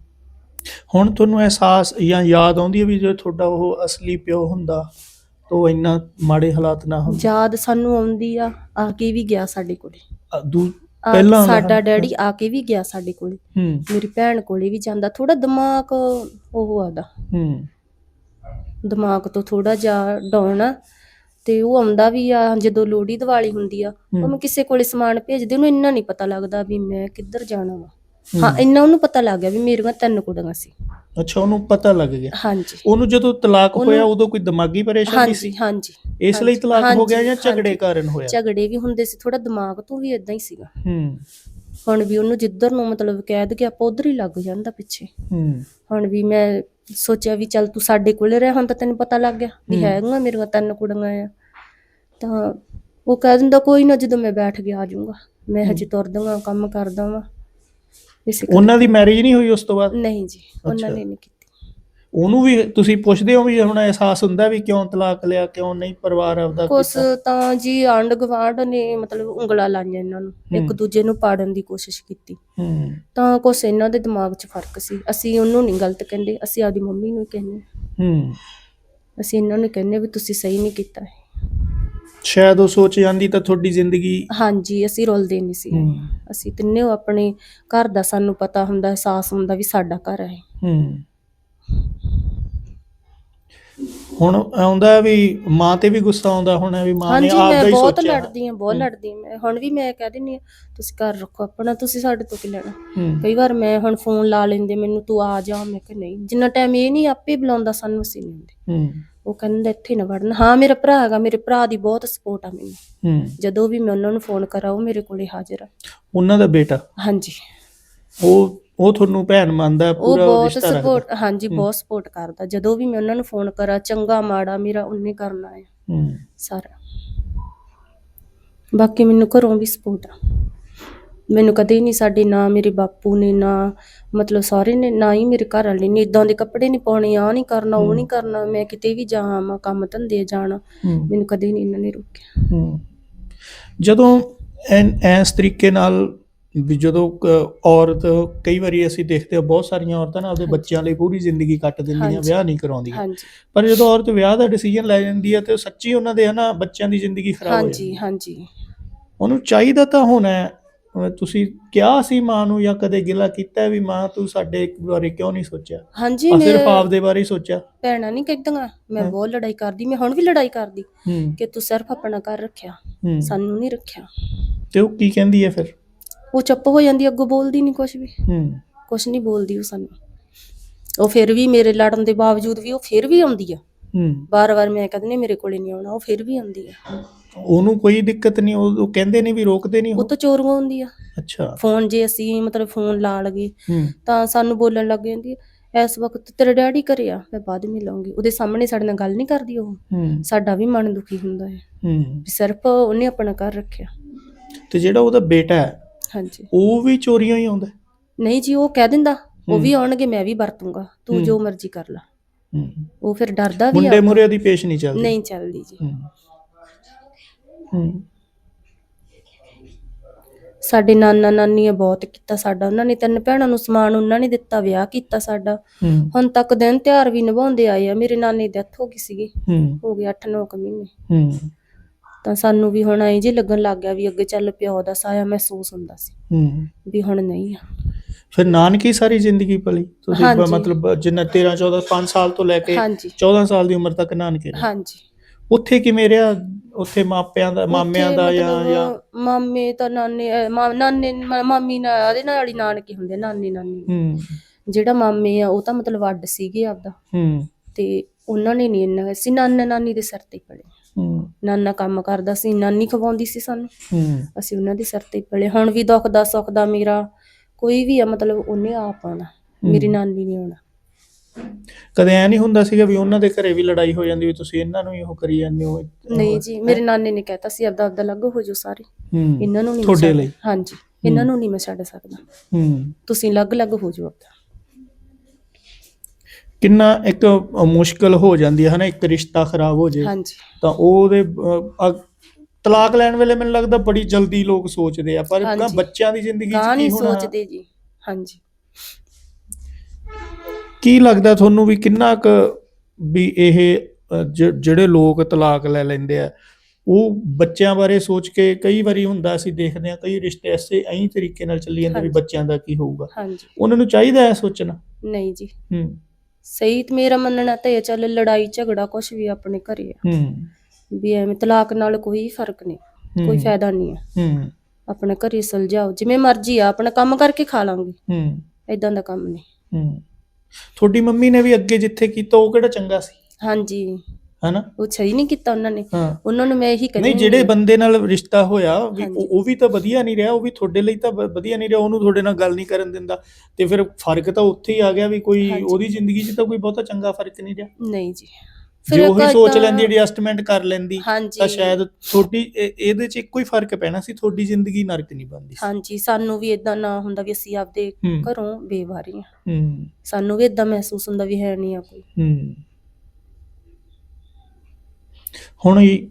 ਹੁਣ ਤੁਹਾਨੂੰ ਅਹਿਸਾਸ ਜਾਂ ਯਾਦ ਆਉਂਦੀ ਹੈ ਵੀ ਜੇ ਤੁਹਾਡਾ ਉਹ ਅਸਲੀ ਪਿਓ ਹੁੰਦਾ ਤਾਂ ਉਹ ਇੰਨਾ ਮਾੜੇ ਹਾਲਾਤ ਨਾ ਹੁੰਦੇ? ਯਾਦ ਸਾਨੂੰ ਆਉਂਦੀ ਆ ਆ ਕੇ ਵੀ ਗਿਆ ਸਾਡੇ ਕੋਲੇ। ਅ, ਦੂ ਆ ਪਹਿਲਾਂ ਵਾਲਾ? ਸਾਡਾ। ਡੈਡੀ ਆ ਕੇ ਵੀ ਗਿਆ ਸਾਡੇ ਕੋਲੇ। ਹੂੰ। ਮੇਰੀ ਭੈਣ ਕੋਲੇ ਵੀ ਜਾਂਦਾ ਥੋੜਾ ਦਿਮਾਗ ਉਹ ਆਦਾ ਹੂੰ। ਦਿਮਾਗ ਤੋਂ ਥੋੜਾ ਜਿਹਾ ਡਾਊਨ ਆ। ਤੇ ਉਹ ਆਉਂਦਾ ਵੀ ਆ ਜਦੋਂ ਲੋਹੜੀ ਦੀਵਾਲੀ ਹੁੰਦੀ ਆ ਉਹ ਮੈਂ ਕਿਸੇ ਕੋਲੇ ਸਮਾਨ ਭੇਜਦੇ ਉਹਨੂੰ ਇੰਨਾ ਨਹੀਂ ਪਤਾ ਲੱਗਦਾ ਵੀ ਮੈਂ ਕਿੱਧਰ ਜਾਣਾ ਵਾ। ਹਾਂ। ਇੰਨਾ ਉਹਨੂੰ ਪਤਾ ਲੱਗ ਗਿਆ ਵੀ ਮੇਰੀਆਂ ਤਿੰਨ ਕੁੜੀਆਂ ਸੀ। ਅੱਛਾ ਉਹਨੂੰ ਪਤਾ ਲੱਗ ਗਿਆ। ਹਾਂਜੀ। ਉਹਨੂੰ ਜਦੋਂ ਤਲਾਕ ਹੋਇਆ ਉਦੋਂ ਕੋਈ ਦਿਮਾਗੀ ਪਰੇਸ਼ਾਨੀ ਸੀ? ਹਾਂਜੀ ਇਸ ਲਈ ਤਲਾਕ ਹੋ ਗਿਆ ਜਾਂ ਝਗੜੇ। ਕਾਰਨ ਹੋਇਆ? ਝਗੜੇ ਵੀ ਹੁੰਦੇ ਸੀ ਥੋੜਾ ਦਿਮਾਗ ਤੋਂ ਵੀ ਇਦਾਂ ਹੀ ਸੀਗਾ। ਹੂੰ। ਹੁਣ ਵੀ ਉਹਨੂੰ ਜਿੱਧਰ ਨੂੰ ਮਤਲਬ ਕਹਿ ਦਗੇ ਆਪਾਂ ਉਧਰ ਹੀ ਲੱਗ ਜਾਂਦਾ ਪਿੱਛੇ। ਹੂੰ। ਹੁਣ ਵੀ ਮੈਂ ਸੋਚਿਆ ਵੀ ਚੱਲ ਤੂੰ ਸਾਡੇ ਕੋਲੇ ਰਹਿ ਹੁਣ ਤਾਂ ਤੈਨੂੰ ਪਤਾ ਲੱਗ ਗਿਆ ਵੀ ਹੂੰ। ਹੈਗੀਆਂ ਮੇਰੀਆਂ ਤਿੰਨ ਕੁੜੀਆਂ ਆ। ਤਾਂ ਉਹ ਕਹਿ ਦਿੰਦਾ ਕੋਈ ਨਾ ਜਦੋਂ ਮੈਂ ਬੈਠ ਗਿਆ ਆ ਜਾਊਂਗਾ ਮੈਂ ਹਜੇ ਤੁਰਦਾ ਕੰਮ ਕਰਦਾ ਵਾਂ। ਉਹਨਾਂ ਦੀ ਮੈਰਿਜ ਨਹੀਂ ਹੋਈ ਉਸ ਤੋਂ ਬਾਅਦ? ਨਹੀਂ ਜੀ ਉਹਨਾਂ। ਨੇ ਨਹੀਂ ਕੀਤੀ। ਉਹਨੂੰ ਵੀ ਤੁਸੀਂ ਪੁੱਛਦੇ ਹੋ ਵੀ ਹੁਣ ਅਹਿਸਾਸ ਹੁੰਦਾ ਵੀ ਕਿਉਂ ਤਲਾਕ ਲਿਆ ਕਿਉਂ ਨਹੀਂ ਪਰਿਵਾਰ ਆਪਦਾ ਕੁਛ ਕੀਤਾ? ਤਾਂ ਜੀ ਆਂਢ ਗੁਆਂਢ ਨੇ ਮਤਲਬ ਉਂਗਲਾਂ ਲਾਈਆਂ ਇਹਨਾਂ ਨੂੰ ਇੱਕ। ਦੂਜੇ ਨੂੰ ਪਾੜਨ ਦੀ ਕੋਸ਼ਿਸ਼ ਕੀਤੀ। ਹੂੰ। ਤਾਂ ਕੁਛ ਇਹਨਾਂ ਦੇ ਦਿਮਾਗ 'ਚ ਫ਼ਰਕ ਸੀ। ਅਸੀਂ ਉਹਨੂੰ ਨਹੀਂ ਗਲਤ ਕਹਿੰਦੇ ਅਸੀਂ ਆਪਦੀ ਮੰਮੀ ਨੂੰ ਕਹਿੰਦੇ ਹੂੰ। ਅਸੀਂ ਇਹਨਾਂ ਨੂੰ ਕਹਿੰਦੇ ਵੀ ਤੁਸੀਂ ਸਹੀ ਨਹੀਂ ਕੀਤਾ। ਸ਼ਾਇਦ ਉਹ ਸੋਚ ਜਾਂਦੀ ਤਾਂ ਤੁਹਾਡੀ ਜ਼ਿੰਦਗੀ ਹਾਂਜੀ ਅਸੀਂ ਰੁਲਦੇ ਨਹੀਂ ਸੀ। ਹੂੰ। ਅਸੀਂ ਤਿੰਨੇ ਆਪਣੇ ਘਰ ਦਾ ਸਾਨੂੰ ਪਤਾ ਹੁੰਦਾ ਅਹਿਸਾਸ ਹੁੰਦਾ ਵੀ ਸਾਡਾ ਘਰ ਹੈ। ਹੂੰ। ਹੁਣ ਆਉਂਦਾ ਵੀ ਮਾਂ ਤੇ ਵੀ ਗੁੱਸਾ ਆਉਂਦਾ ਹੋਣਾ ਵੀ ਮਾਂ ਨੇ ਹਾਂਜੀ ਆਪਦਾ ਮੈਂ ਹੀ ਬਹੁਤ ਸੋਚਿਆ। ਲੜਦੀ ਹਾਂ ਬਹੁਤ ਲੜਦੀ ਮੈਂ ਹੁਣ ਵੀ ਮੈਂ ਕਹਿ ਦਿੰਦੀ ਹਾਂ ਤੁਸੀਂ ਘਰ ਰੱਖੋ ਆਪਣਾ ਤੁਸੀਂ ਸਾਡੇ ਤੋਂ ਕੀ ਲੈਣਾ? ਹੂੰ। ਕਈ ਵਾਰ ਮੈਂ ਹੁਣ ਫੋਨ ਲਾ ਲੈਂਦੇ ਮੈਨੂੰ ਤੂੰ ਆ ਜਾ ਮੈਂ ਕਿ ਨਹੀਂ। ਜਿੰਨਾ ਟਾਈਮ ਇਹ ਨਹੀਂ ਆਪੇ ਬੁਲਾਉਂਦਾ ਸਾਨੂੰ ਅਸੀਂ ਨਹੀਂ ਹੂੰ। ਉਹ ਕਹਿੰਦਾ ਇੱਥੇ ਨਾ ਵੜਨਾ। ਹਾਂ ਮੇਰਾ ਭਰਾ ਹੈਗਾ ਮੇਰੇ ਭਰਾ ਦੀ ਬਹੁਤ ਸਪੋਰਟ ਆ ਮੈਨੂੰ। ਹੂੰ। ਜਦੋਂ ਵੀ ਮੈਂ ਉਹਨਾਂ ਨੂੰ ਫੋਨ ਕਰਾਂ ਉਹ ਮੇਰੇ ਕੋਲੇ ਹਾਜ਼ਰ ਆ। ਉਹਨਾਂ ਦਾ ਬੇਟਾ? ਹਾਂਜੀ। ਉਹ ਉਹ ਤੁਹਾਨੂੰ ਭੈਣ ਮੰਨਦਾ ਉਹ ਪੂਰਾ ਬਹੁਤ ਰਿਸ਼ਤਾ ਰੱਖਦਾ। ਸਪੋਰਟ ਹਾਂਜੀ ਬਹੁਤ ਸਪੋਰਟ ਕਰਦਾ। ਜਦੋਂ ਵੀ ਮੈਂ ਉਹਨਾਂ ਨੂੰ ਫੋਨ ਕਰਾਂ ਚੰਗਾ ਮਾੜਾ ਮੇਰਾ ਉਹਨੇ ਕਰਨਾ ਹੈ। ਹੂੰ। ਸਾਰਾ। ਬਾਕੀ ਮੈਨੂੰ ਘਰੋਂ ਵੀ ਸਪੋਰਟ ਆ। ਮੈਨੂੰ ਕਦੇ ਨਹੀਂ ਸਾਡੇ ਨਾ ਮੇਰੇ ਬਾਪੂ ਨੇ ਨਾ ਮਤਲਬ ਸਾਰੇ ਨੇ ਨਾ ਹੀ ਮੇਰੇ ਘਰ ਵਾਲੇ ਨੇ। ਇਦਾਂ ਦੇ ਕੱਪੜੇ ਨਹੀਂ ਪਾਉਣੇ ਆ ਨਹੀਂ ਕਰਨਾ ਉਹ ਨਹੀਂ ਕਰਨਾ। ਮੈਂ ਕਿਤੇ ਵੀ ਜਾਵਾਂ ਕੰਮ ਧੰਦੇ ਜਾਣਾ ਹੂੰ। ਮੈਨੂੰ ਕਦੇ ਨਹੀਂ ਇਹਨਾਂ ਨੇ ਰੋਕਿਆ। ਹੂੰ। ਜਦੋਂ ਐਨ ਐਸ ਤਰੀਕੇ ਨਾਲ ਵੀ ਜਦੋਂ ਕ- ਔਰਤ ਕਈ ਵਾਰੀ ਅਸੀਂ ਦੇਖਦੇ ਹਾਂ ਬਹੁਤ ਸਾਰੀਆਂ ਔਰਤਾਂ ਨਾ ਆਪਦੇ ਬੱਚਿਆਂ ਲਈ ਪੂਰੀ ਜ਼ਿੰਦਗੀ ਕੱਟ ਦਿੰਦੀਆਂ ਹਾਂਜੀ। ਵਿਆਹ ਨਹੀਂ ਕਰਾਉਂਦੀਆਂ। ਹਾਂਜੀ। ਪਰ ਜਦੋਂ ਔਰਤ ਵਿਆਹ ਦਾ ਡਿਸੀਜਨ ਲੈ ਜਾਂਦੀ ਹੈ ਤੇ ਸੱਚੀ ਉਹਨਾਂ ਦੇ ਹਨਾ ਬੱਚਿਆਂ ਦੀ ਜ਼ਿੰਦਗੀ ਖਰਾਬ ਹੋ ਜਾਂਦੀ ਹਾਂਜੀ ਹੈ। ਹਾਂਜੀ। ਉਹਨੂੰ ਚਾਹੀਦਾ ਤਾਂ ਹੋਣਾ ਹੈ, ਅਹ ਤੁਸੀਂ ਕਿਹਾ ਸੀ ਮਾਂ ਨੂੰ ਜਾਂ ਕਦੇ ਗਿਲਾ ਕੀਤਾ ਵੀ ਮਾਂ ਤੂੰ ਸਾਡੇ ਬਾਰੇ ਕਿਉਂ ਨਹੀਂ ਸੋਚਿਆ? ਹਾਂਜੀ ਆ ਸਿਰਫ ਮੇਰੇ ਆਪਦੇ ਬਾਰੇ ਹੀ ਸੋਚਿਆ। ਭੈਣਾਂ ਨਹੀਂ ਕਹਿੰਦੀਆਂ ਮੈਂ ਹਾਂ। ਬਹੁਤ ਲੜਾਈ ਕਰਦੀ ਮੈਂ ਹੁਣ ਵੀ ਲੜਾਈ ਕਰਦੀ ਹੂੰ। ਕਿ ਤੂੰ ਸਿਰਫ ਆਪਣਾ ਘਰ ਰੱਖਿਆ ਹੂੰ। ਸਾਨੂੰ ਨਹੀਂ ਰੱਖਿਆ। ਤੇ ਉਹ ਕੀ ਕਹਿੰਦੀ ਹੈ ਫਿਰ? ਉਹ ਚੁੱਪ ਹੋ ਜਾਂਦੀ ਅੱਗੋਂ ਬੋਲਦੀ ਨਹੀਂ ਕੁਝ ਵੀ। ਹੂੰ। ਕੁਝ ਨਹੀਂ ਬੋਲਦੀ ਉਹ ਸਾਨੂੰ। ਉਹ ਫਿਰ ਵੀ ਮੇਰੇ ਲੜਨ ਦੇ ਬਾਵਜੂਦ ਵੀ ਉਹ ਫਿਰ ਵੀ ਆਉਂਦੀ ਆ। ਹੂੰ। ਬਾਰ-ਬਾਰ ਮੈਂ ਕਹਿੰਦੀ ਮੇਰੇ ਕੋਲੇ ਨਹੀਂ ਆਉਣਾ ਉਹ ਫਿਰ ਵੀ ਆਉਂਦੀ ਆ। ਉਹਨੂੰ ਕੋਈ ਦਿੱਕਤ ਨਹੀਂ ਉਹ ਉਹ ਕਹਿੰਦੇ ਨਹੀਂ ਵੀ ਰੋਕਦੇ ਨਹੀਂ ਉਹ? ਉਹ ਤਾਂ ਚੋਰੀਆਂ ਹੁੰਦੀ ਆ। ਅੱਛਾ। ਫੋਨ ਜੇ ਅਸੀਂ ਮਤਲਬ ਫੋਨ ਲਾ ਲਗੇ ਹੂੰ। ਤਾਂ ਸਾਨੂੰ ਬੋਲਣ ਲੱਗ ਜਾਂਦੀ ਆ ਇਸ ਵਕਤ ਤੇਰਾ ਡੈਡੀ ਘਰੇ ਆ ਮੈਂ ਬਾਅਦ ਵਿੱਚ ਲਾਉਂਗੀ ਉਹਦੇ ਸਾਹਮਣੇ ਸਾਡੇ ਨਾਲ ਗੱਲ ਨਹੀਂ ਕਰਦੀ ਉਹ। ਹੂੰ। ਸਾਡਾ ਵੀ ਮਨ ਦੁਖੀ ਹੁੰਦਾ ਹੈ। ਹੂੰ। ਵੀ ਸਿਰਫ ਉਹਨੇ ਆਪਣਾ ਘਰ ਰੱਖਿਆ। ਤੇ ਜਿਹੜਾ ਉਹਦਾ ਬੇਟਾ ਹੈ ਹਾਂਜੀ। ਉਹ ਵੀ ਚੋਰੀਆਂ ਹੀ ਆਉਂਦਾ? ਨਹੀਂ ਜੀ ਉਹ ਕਹਿ ਦਿੰਦਾ ਉਹ। ਵੀ ਆਉਣਗੇ ਮੈਂ ਵੀ ਵਰਤੂੰਗਾ। ਤੂੰ। ਜੋ ਮਰਜ਼ੀ ਕਰ ਲੈ। ਉਹ ਫਿਰ ਡਰਦਾ ਵੀ ਮੁੰਡੇ ਆ ਮੁਰਿਆਂ ਦੀ ਪੇਸ਼ ਨਹੀਂ ਚੱਲਦੀ? ਨਹੀਂ ਚੱਲਦੀ ਜੀ। ਹੂੰ। ਸਾਡੇ ਨਾਨਾ ਨਾਨੀ ਆ ਬਹੁਤ ਕੀਤਾ ਸਾਡਾ। ਉਹਨਾਂ ਨੇ ਤਿੰਨ ਭੈਣਾਂ ਨੂੰ ਸਮਾਨ ਉਹਨਾਂ ਨੇ ਦਿੱਤਾ ਵਿਆਹ ਕੀਤਾ ਸਾਡਾ। ਹੁਣ ਤੱਕ ਦਿਨ ਤਿਉਹਾਰ ਵੀ ਨਿਭਾਉਂਦੇ ਆਏ ਆ। ਮੇਰੇ ਨਾਨੀ ਦੀ ਡੈਥ ਹੋ ਗਈ ਸੀਗੀ। ਹੂੰ। ਹੋ ਗਏ 8-9 ਮਹੀਨੇ। ਹੂੰ। ਤਾਂ ਸਾਨੂੰ ਵੀ ਹੁਣ ਐਂ ਜੇ ਲੱਗਣ ਲੱਗ ਗਿਆ ਵੀ ਅੱਗੇ ਚੱਲ ਪਿਓ ਦਾ ਸਾਇਆ ਮਹਿਸੂਸ ਹੁੰਦਾ ਸੀ ਹੂੰ। ਵੀ ਹੁਣ ਨਹੀਂ ਆ। ਫਿਰ ਨਾਨਕੀ ਸਾਰੀ ਜ਼ਿੰਦਗੀ ਪਲੀ ਤੁਸੀਂ ਬ- ਹਾਂਜੀ। ਮਤਲਬ ਜਿੰਨਾ 13 14 5 ਸਾਲ ਤੋਂ ਲੈ ਕੇ ਹਾਂਜੀ। 14 ਸਾਲ ਦੀ ਉਮਰ ਤੱਕ ਨਾਨਕੇ ਰਹੇ? ਹਾਂਜੀ। ਉੱਥੇ ਕਿਵੇਂ ਰਿਹਾ? ਉੱਥੇ ਮਾਪਿਆਂ ਦਾ ਮਾਮਿਆਂ ਉੱਥੇ ਦਾ ਜਾਂ ਮਤਲਬ ਜਾਂ ਮਾਮੇ ਤਾਂ ਨਾਨੇ ਅਹ ਮਾ- ਨਾਨੇ ਮਾ- ਮਾਮੀ ਨਾਲ ਉਹਦੇ ਨਾਲ ਹੀ ਨਾਨਕੇ ਹੁੰਦੇ ਨਾਨੀ ਨਾਨੀ। ਹੂੰ। ਜਿਹੜਾ ਮਾਮੇ ਆ ਉਹ ਤਾਂ ਮਤਲਬ ਅੱਡ ਸੀਗੇ ਆਪਦਾ। ਹੂੰ। ਤੇ ਉਹਨਾਂ ਨੇ ਨਹੀਂ ਇੰਨਾ ਸੀ ਨਾਨਾ ਨਾਨੀ ਦੇ ਸਿਰ ਤੇ ਹੀ ਪਲੇ। ਹੂੰ। ਨਾਨਾ ਕੰਮ ਕਰਦਾ ਸੀ ਨਾਨੀ ਖਵਾਉਂਦੀ ਸੀ ਸਾਨੂੰ। ਹੂੰ। ਅਸੀਂ ਉਹਨਾਂ ਦੇ ਸਿਰ ਤੇ ਪਲੇ। ਹੁਣ ਵੀ ਦੁੱਖ ਦਾ ਸੁੱਖ ਦਾ ਮੇਰਾ ਕੋਈ ਵੀ ਆ ਮਤਲਬ ਉਹਨੇ ਆਪ ਆਉਣਾ ਮੇਰੀ। ਨਾਨੀ ਨੇ ਆਉਣਾ। ਕਦੇ ਐ ਨਹੀਂ ਹੁੰਦਾ ਸੀਗਾ ਵੀ ਉਹਨਾਂ ਦੇ ਘਰੇ ਵੀ ਲੜਾਈ ਹੋ ਜਾਂਦੀ ਵੀ ਤੁਸੀਂ ਇਹਨਾਂ ਨੂੰ ਹੀ ਉਹ ਕਰੀ ਜਾਂਦੇ ਹੋ ਨਹੀਂ ਜੀ ਮੇਰੇ ਨਾਨੇ ਨੇ ਕਹਿਤਾ ਸੀ ਆਪਦਾ ਆਪਦਾ ਲੱਗ ਹੋ ਜਾਓ ਸਾਰੇ। ਹੂੰ। ਇਹਨਾਂ ਨੂੰ ਨਹੀਂ ਤੁਹਾਡੇ ਲਈ। ਹਾਂਜੀ ਇਹਨਾਂ ਨੂੰ ਨਹੀਂ ਮੈਂ ਛੱਡ ਸਕਦਾ। ਹੂੰ। ਤੁਸੀਂ ਅਲੱਗ-ਅਲੱਗ ਹੋ ਜਾਓ ਆਪਦਾ। ਕਿੰਨਾ ਇੱਕ ਮੁਸ਼ਕਲ ਹੋ ਜਾਂਦੀ ਹੈ ਹਨਾ? ਇੱਕ ਰਿਸ਼ਤਾ ਖਰਾਬ ਹੋ ਜੇ ਹਾਂਜੀ। ਤਾਂ ਉਹਦੇ ਅ, ਅ, ਤਲਾਕ ਲੈਣ ਵੇਲੇ ਮੈਨੂੰ ਲੱਗਦਾ ਬੜੀ ਜਲਦੀ ਲੋਕ ਸੋਚਦੇ ਆ ਪਰ ਹਾਂਜੀ। ਬੱਚਿਆਂ ਦੀ ਜ਼ਿੰਦਗੀ 'ਚ ਗਾਂ ਕੀ ਨਹੀਂ ਹੋਣਾ? ਸੋਚਦੇ ਜੀ। ਹਾਂਜੀ। ਕੀ ਲੱਗਦਾ ਤੁਹਾਨੂੰ ਵੀ ਕਿੰਨਾ ਕੁ ਵੀ ਇਹ ਅ, ਜ- ਜਿਹੜੇ ਲੋਕ ਤਲਾਕ ਲੈ ਲੈਂਦੇ ਆ ਉਹ ਬੱਚਿਆਂ ਬਾਰੇ ਸੋਚ ਕੇ ਕਈ ਵਾਰੀ ਹੁੰਦਾ ਅਸੀਂ ਦੇਖਦੇ ਆ ਕਈ ਰਿਸ਼ਤੇ ਐਸੇ ਐਂ ਤਰੀਕੇ ਨਾਲ ਚੱਲੀ ਜਾਂਦੇ ਵੀ ਹਾਂਜੀ। ਬੱਚਿਆਂ ਦਾ ਕੀ ਹੋਊਗਾ। ਹਾਂਜੀ। ਉਹਨਾਂ ਨੂੰ ਚਾਹੀਦਾ ਹੈ ਸੋਚਣਾ? ਨਹੀਂ ਜੀ। ਹੂੰ। ਸਹੀ ਤੇ ਮੇਰਾ ਮੰਨਣਾ ਤਾਂ ਇਹ ਚੱਲ ਲੜਾਈ ਝਗੜਾ ਕੁਝ ਵੀ ਆਪਣੇ ਘਰੇ ਆ। ਹੂੰ। ਵੀ ਐਵੇਂ ਤਲਾਕ ਨਾਲ ਕੋਈ ਫ਼ਰਕ ਨਹੀਂ ਕੋਈ ਫਾਇਦਾ ਨਹੀਂ ਆ। ਹੂੰ। ਆਪਣੇ ਘਰੇ ਸੁਲਝਾਓ ਜਿਵੇਂ ਮਰਜ਼ੀ ਆ ਆਪਣਾ ਕੰਮ ਕਰਕੇ ਖਾ ਲਾਂਗੇ। ਹੂੰ। ਐਦਾਂ ਦਾ ਕੰਮ ਨਹੀਂ। ਹੂੰ। ਤੁਹਾਡੀ ਮੰਮੀ ਨੇ ਵੀ ਅੱਗੇ ਜਿੱਥੇ ਕੀਤਾ ਉਹ ਕਿਹੜਾ ਚੰਗਾ ਸੀ? ਹਾਂਜੀ। ਹਨਾ? ਉਹ ਸਹੀ ਨਹੀਂ ਕੀਤਾ ਉਹਨਾਂ ਨੇ। ਹਾਂ। ਉਹਨਾਂ ਨੂੰ ਮੈਂ ਇਹੀ ਕਹਿੰਦੀ ਨਹੀਂ ਜਿਹੜੇ ਬੰਦੇ ਨਾਲ ਰਿਸ਼ਤਾ ਹੋਇਆ ਵੀ। ਉਹ ਉਹ ਵੀ ਤਾਂ ਵਧੀਆ ਨਹੀਂ ਰਿਹਾ ਉਹ ਵੀ ਤੁਹਾਡੇ ਲਈ ਤਾਂ ਵ- ਵਧੀਆ ਨਹੀਂ ਰਿਹਾ ਉਹਨੂੰ ਤੁਹਾਡੇ ਨਾਲ ਗੱਲ ਨਹੀਂ ਕਰਨ ਦਿੰਦਾ। ਤੇ ਫਿਰ ਫ਼ਰਕ ਤਾਂ ਉੱਥੇ ਹੀ ਆ ਗਿਆ ਵੀ ਕੋਈ ਹਾਂਜੀ। ਉਹਦੀ ਜ਼ਿੰਦਗੀ 'ਚ ਤਾਂ ਕੋਈ ਬਹੁਤਾ ਚੰਗਾ ਫ਼ਰਕ ਨਹੀਂ ਰਿਹਾ। ਨਹੀਂ ਜੀ। ਜੇ ਉਹੀ ਇੱਕ ਸੋਚ ਲੈਂਦੀ ਐਡਜਸਟਮੈਂਟ ਕਰ ਲੈਂਦੀ ਹਾਂਜੀ। ਤਾਂ ਸ਼ਾਇਦ ਤੁਹਾਡੀ ਇਹ- ਇਹਦੇ 'ਚ ਇੱਕੋ ਹੀ ਫ਼ਰਕ ਪੈਣਾ ਸੀ ਤੁਹਾਡੀ ਜ਼ਿੰਦਗੀ ਨਰਕ ਨਹੀਂ ਬਣਦੀ ਸੀ। ਹਾਂਜੀ ਸਾਨੂੰ ਵੀ ਇਦਾਂ ਨਾ ਹੁੰਦਾ ਵੀ ਅਸੀਂ ਆਪਦੇ ਹੂੰ। ਘਰੋਂ ਬੇਵਾਰੀ ਆ ਹੂੰ। ਸਾਨੂੰ ਵੀ ਇਦਾਂ ਮਹਿਸੂਸ ਹੁੰਦਾ ਵੀ ਹੈ ਨਹੀਂ ਆ ਕੋਈ। ਹੂੰ। ਹੁਣ ਇਹ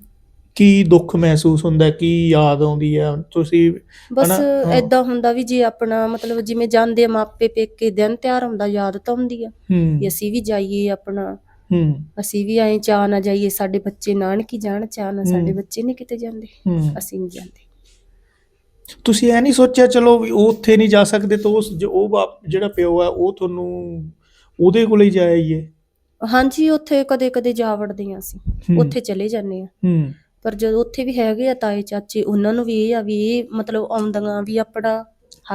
ਕੀ ਦੁੱਖ ਮਹਿਸੂਸ ਹੁੰਦਾ ਕੀ ਯਾਦ ਆਉਂਦੀ ਹੈ ਤੁਸੀਂ ਬਸ ਹਨਾ? ਹਾਂ। ਇਦਾਂ ਹੁੰਦਾ ਵੀ ਜੇ ਆਪਣਾ ਮਤਲਬ ਜਿਵੇਂ ਜਾਂਦੇ ਆ ਮਾਪੇ ਪੇਕੇ ਦਿਨ ਤਿਉਹਾਰ ਹੁੰਦਾ ਯਾਦ ਤਾਂ ਆਉਂਦੀ ਆ ਹੂੰ ਵੀ ਅਸੀਂ ਵੀ ਜਾਈਏ ਆਪਣਾ ਹੂੰ ਅਸੀਂ ਵੀ ਐਂ ਚਾਹ ਨਾ ਜਾਈਏ ਸਾਡੇ ਬੱਚੇ ਨਾਨਕੀ ਜਾਣ ਚਾਹ ਨਾ ਸਾਡੇ ਹੂੰ। ਬੱਚੇ ਨਹੀਂ ਕਿਤੇ ਜਾਂਦੇ ਹੂੰ ਅਸੀਂ ਨਹੀਂ ਜਾਂਦੇ ਤੁਸੀਂ ਐ ਨਹੀਂ ਸੋਚਿਆ ਚਲੋ ਵੀ ਉਹ ਉੱਥੇ ਨਹੀਂ ਜਾ ਸਕਦੇ ਤਾਂ ਉਸ ਜੋ ਉਹ ਬਾਪ ਜਿਹੜਾ ਪਿਓ ਆ ਉਹ ਤੁਹਾਨੂੰ ਉਹਦੇ ਕੋਲੇ ਹੀ ਜਾਈਏ ਹਾਂਜੀ ਉੱਥੇ ਕਦੇ ਕਦੇ ਜਾ ਵੜਦੇ ਆ ਅਸੀਂ ਹੂੰ। ਉੱਥੇ ਚਲੇ ਜਾਂਦੇ ਆ। ਹੂੰ। ਪਰ ਜਦੋਂ ਉੱਥੇ ਵੀ ਹੈਗੇ ਆ ਤਾਏ ਚਾਚੇ ਉਹਨਾਂ ਨੂੰ ਵੀ ਇਹ ਆ ਵੀ ਇਹ ਮਤਲਬ ਆਉਂਦੀਆਂ ਵੀ ਆਪਣਾ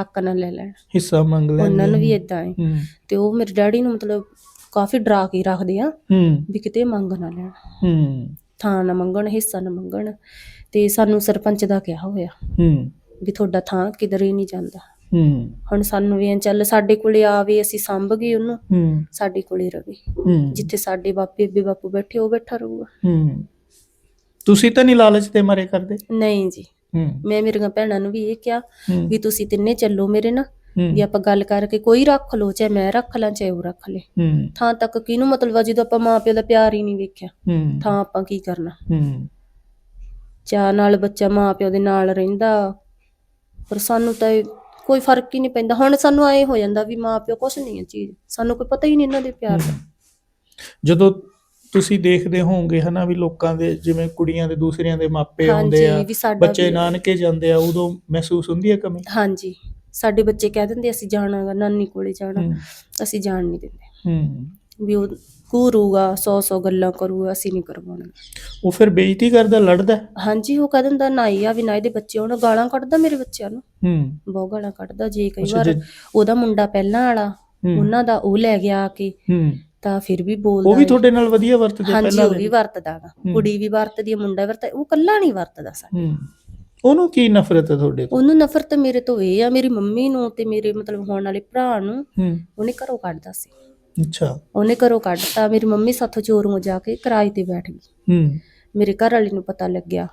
ਹੱਕ ਨਾ ਲੈ ਲੈਣ। ਹਿੱਸਾ ਮੰਗ ਲੈਂਦੇ ਉਹਨਾਂ ਨੂੰ ਵੀ ਇਦਾਂ ਹੈ ਹੂੰ। ਤੇ ਉਹ ਮੇਰੇ ਡੈਡੀ ਨੂੰ ਮਤਲਬ ਕਾਫੀ ਡਰਾ ਕੇ ਰੱਖਦੇ ਆ ਹੂੰ। ਵੀ ਕਿਤੇ ਮੰਗ ਨਾ ਲੈਣ। ਹੂੰ। ਥਾਂ ਨਾ ਮੰਗਣ ਹਿੱਸਾ ਨਾ ਮੰਗਣ। ਤੇ ਸਾਨੂੰ ਸਰਪੰਚ ਦਾ ਕਿਹਾ ਹੋਇਆ ਹੂੰ। ਵੀ ਤੁਹਾਡਾ ਥਾਂ ਕਿਧਰੇ ਨਹੀਂ ਜਾਂਦਾ। ਹੂੰ। ਹੁਣ ਸਾਨੂੰ ਵੀ ਐਂ ਚੱਲ ਸਾਡੇ ਕੋਲੇ ਆਵੇ ਅਸੀਂ ਸੰਭ ਗਏ ਉਹਨੂੰ ਹੂੰ। ਸਾਡੇ ਕੋਲੇ ਰਵੇ। ਹੂੰ। ਜਿੱਥੇ ਸਾਡੇ ਬਾਪੇ ਬੇ ਬਾਪੂ ਬੈਠੇ ਉਹ ਬੈਠਾ ਰਹੂਗਾ। ਹੂੰ। ਤੁਸੀਂ ਤਾਂ ਨਹੀਂ ਲਾਲਚ ਤੇ ਮਰੇ ਕਰਦੇ? ਨਹੀਂ ਜੀ। ਹੂੰ। ਮੈਂ ਮੇਰੀਆਂ ਭੈਣਾਂ ਨੂੰ ਵੀ ਇਹ ਕਿਹਾ ਵੀ ਤੁਸੀਂ ਤਿੰਨੇ ਚੱਲੋ ਮੇਰੇ ਨਾਲ ਵੀ ਆਪਾਂ ਗੱਲ ਕਰਕੇ ਕੋਈ ਰੱਖ ਲੋ ਚਾਹੇ ਮੈਂ ਰੱਖ ਲਾਂ ਚਾਹੇ ਉਹ ਰੱਖ ਲੇ। ਹੂੰ। ਥਾਂ ਤੱਕ ਕਿਹਨੂੰ ਮਤਲਬ ਆ ਜਦੋਂ ਆਪਾਂ ਮਾਂ ਪਿਓ ਦਾ ਪਿਆਰ ਹੀ ਨਹੀਂ ਵੇਖਿਆ। ਹੂੰ। ਥਾਂ ਆਪਾਂ ਕੀ ਕਰਨਾ? ਹੂੰ। ਚਾਹ ਨਾਲ ਬੱਚਾ ਮਾਂ ਪਿਓ ਦੇ ਨਾਲ ਰਹਿੰਦਾ ਪਰ ਸਾਨੂੰ ਤਾਂ ਕੋਈ ਫ਼ਰਕ ਹੀ ਨਹੀਂ ਪੈਂਦਾ। ਹੁਣ ਸਾਨੂੰ ਐ ਹੋ ਜਾਂਦਾ ਵੀ ਮਾਂ ਪਿਓ ਕੁਛ ਨਹੀਂ ਹੈ ਚੀਜ਼। ਸਾਨੂੰ ਕੋਈ ਪਤਾ ਹੀ ਨਹੀਂ ਇਹਨਾਂ ਦੇ ਪਿਆਰ ਦਾ। ਜਦੋਂ ਤੁਸੀਂ ਦੇਖਦੇ ਹੋਵੋਗੇ ਹਨਾ ਵੀ ਲੋਕਾਂ ਦੇ ਜਿਵੇਂ ਕੁੜੀਆਂ ਦੇ ਦੂਸਰਿਆਂ ਦੇ ਮਾਪੇ ਆਉਂਦੇ ਆ ਬੱਚੇ ਨਾਨਕੇ ਜਾਂਦੇ ਆ ਉਦੋਂ ਮਹਿਸੂਸ ਹੁੰਦੀ ਹੈ ਕਮੀ? ਹਾਂਜੀ। ਸਾਡੇ ਬੱਚੇ ਕਹਿ ਦਿੰਦੇ ਅਸੀਂ ਜਾਣਾ ਗਾ ਨਾਨੀ ਕੋਲੇ ਜਾਣਾ। ਅਸੀਂ ਜਾਣ ਨਹੀਂ ਦਿੰਦੇ। ਹੂੰ। ਵੀ ਉਹ ਘੂਰੂਗਾ ਸੌ ਸੌ ਗੱਲਾਂ ਕਰੂਗਾ ਅਸੀਂ ਨਹੀਂ ਕਰਵਾਉਣਾ ਉਹ ਫਿਰ ਬੇਇੱਜ਼ਤੀ ਕਰਦਾ ਲੜਦਾ? ਹਾਂਜੀ ਉਹ ਕਹਿ ਦਿੰਦਾ ਨਾਈ ਆ ਵੀ ਨਾ ਇਹਦੇ ਬੱਚੇ ਹੁਣ। ਗਾਲਾਂ ਕੱਢਦਾ ਮੇਰੇ ਬੱਚਿਆਂ ਨੂੰ। ਹੂੰ। ਬਹੁਤ ਗਾਲਾਂ ਕੱਢਦਾ ਜੇ ਕਈ ਅੱਛਾ, ਵਾਰ ਜੇ- ਉਹਦਾ ਮੁੰਡਾ ਪਹਿਲਾਂ ਵਾਲਾ ਹੂੰ, ਉਹਨਾਂ ਦਾ ਉਹ ਲੈ ਗਿਆ ਆ ਕੇ ਹੂੰ। ਤਾਂ ਫਿਰ ਵੀ ਬੋਲਦਾ ਉਹ ਵੀ ਹੈ। ਤੁਹਾਡੇ ਨਾਲ ਵਧੀਆ ਵਰਤਦੇ ਹਾਂਜੀ ਪਹਿਲਾਂ ਉਹ ਵੀ ਦੇ ਵਰਤਦਾ ਗਾ। ਹੂੰ। ਕੁੜੀ ਵੀ ਵਰਤਦੀ ਹੈ ਮੁੰਡਾ ਵੀ ਵਰਤਦਾ ਉਹ ਕੱਲਾ ਨਹੀਂ ਵਰਤਦਾ ਸਾਡਾ ਹੂੰ। ਉਹਨੂੰ ਕੀ ਨਫ਼ਰਤ ਹੈ ਤੁਹਾਡੇ ਤੋਂ ਉਹਨੂੰ ਨਫ਼ਰਤ ਮੇਰੇ ਤੋਂ ਇਹ ਆ ਮੇਰੀ ਮੰਮੀ ਨੂੰ ਤੇ ਮੇਰੇ ਮਤਲਬ ਹੋਣ ਵਾਲੇ ਭਰਾ ਨੂੰ ਹੂੰ। ਉਹਨੇ ਘਰੋਂ ਕੱਢਦਾ ਸੀ। ਅੱਛਾ। ਉਹਨੇ ਘਰੋਂ ਕੱਢਤਾ ਮੇਰੀ ਮੰਮੀ ਸਾਥੋਂ ਚੋਰੋਂ ਜਾ ਕੇ ਕਿਰਾਏ ਤੇ ਬੈਠ ਗਈ। ਹੂੰ। ਮੇਰੇ ਘਰ ਵਾਲੇ ਨੂੰ ਪਤਾ ਲੱਗਿਆ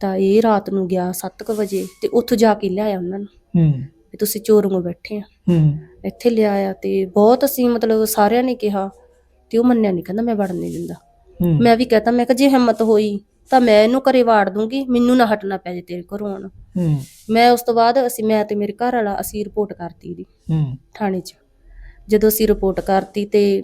ਤਾਂ ਇਹ ਰਾਤ ਨੂੰ ਗਿਆ 7:00 ਵਜੇ ਤੇ ਉੱਥੋਂ ਜਾ ਕੇ ਲਿਆਇਆ ਉਹਨਾਂ ਨੂੰ ਹੂੰ। ਵੀ ਤੁਸੀਂ ਚੋਰੋਂ ਬੈਠੇ ਆ। ਹੂੰ। ਇੱਥੇ ਲਿਆਇਆ ਤੇ ਬਹੁਤ ਅਸੀਂ ਮਤਲਬ ਸਾਰਿਆਂ ਨੇ ਕਿਹਾ ਤੇ ਉਹ ਮੰਨਿਆ ਨਹੀਂ ਕਹਿੰਦਾ ਮੈਂ ਵੜਨ ਨਹੀਂ ਦਿੰਦਾ। ਹੂੰ। ਮੈਂ ਵੀ ਕਹਤਾ ਮੈਂ ਕਿਹਾ ਜੇ ਹਿੰਮਤ ਹੋਈ ਤਾਂ ਮੈਂ ਇਹਨੂੰ ਘਰੇ ਵਾੜ ਦੂੰਗੀ ਮੈਨੂੰ ਨਾ ਹਟਣਾ ਪੈ ਜੇ ਤੇਰੇ ਘਰੋਂ ਆਉਣ। ਹੂੰ। ਮੈਂ ਉਸ ਤੋਂ ਬਾਅਦ ਅਸੀਂ ਮੈਂ ਤੇ ਮੇਰੇ ਘਰ ਵਾਲਾ ਅਸੀਂ ਰਿਪੋਰਟ ਕਰਤੀ ਦੀ ਹੂੰ। ਥਾਣੇ 'ਚ। ਜਦੋਂ ਅਸੀਂ ਰਿਪੋਰਟ ਕਰਤੀ ਤੇ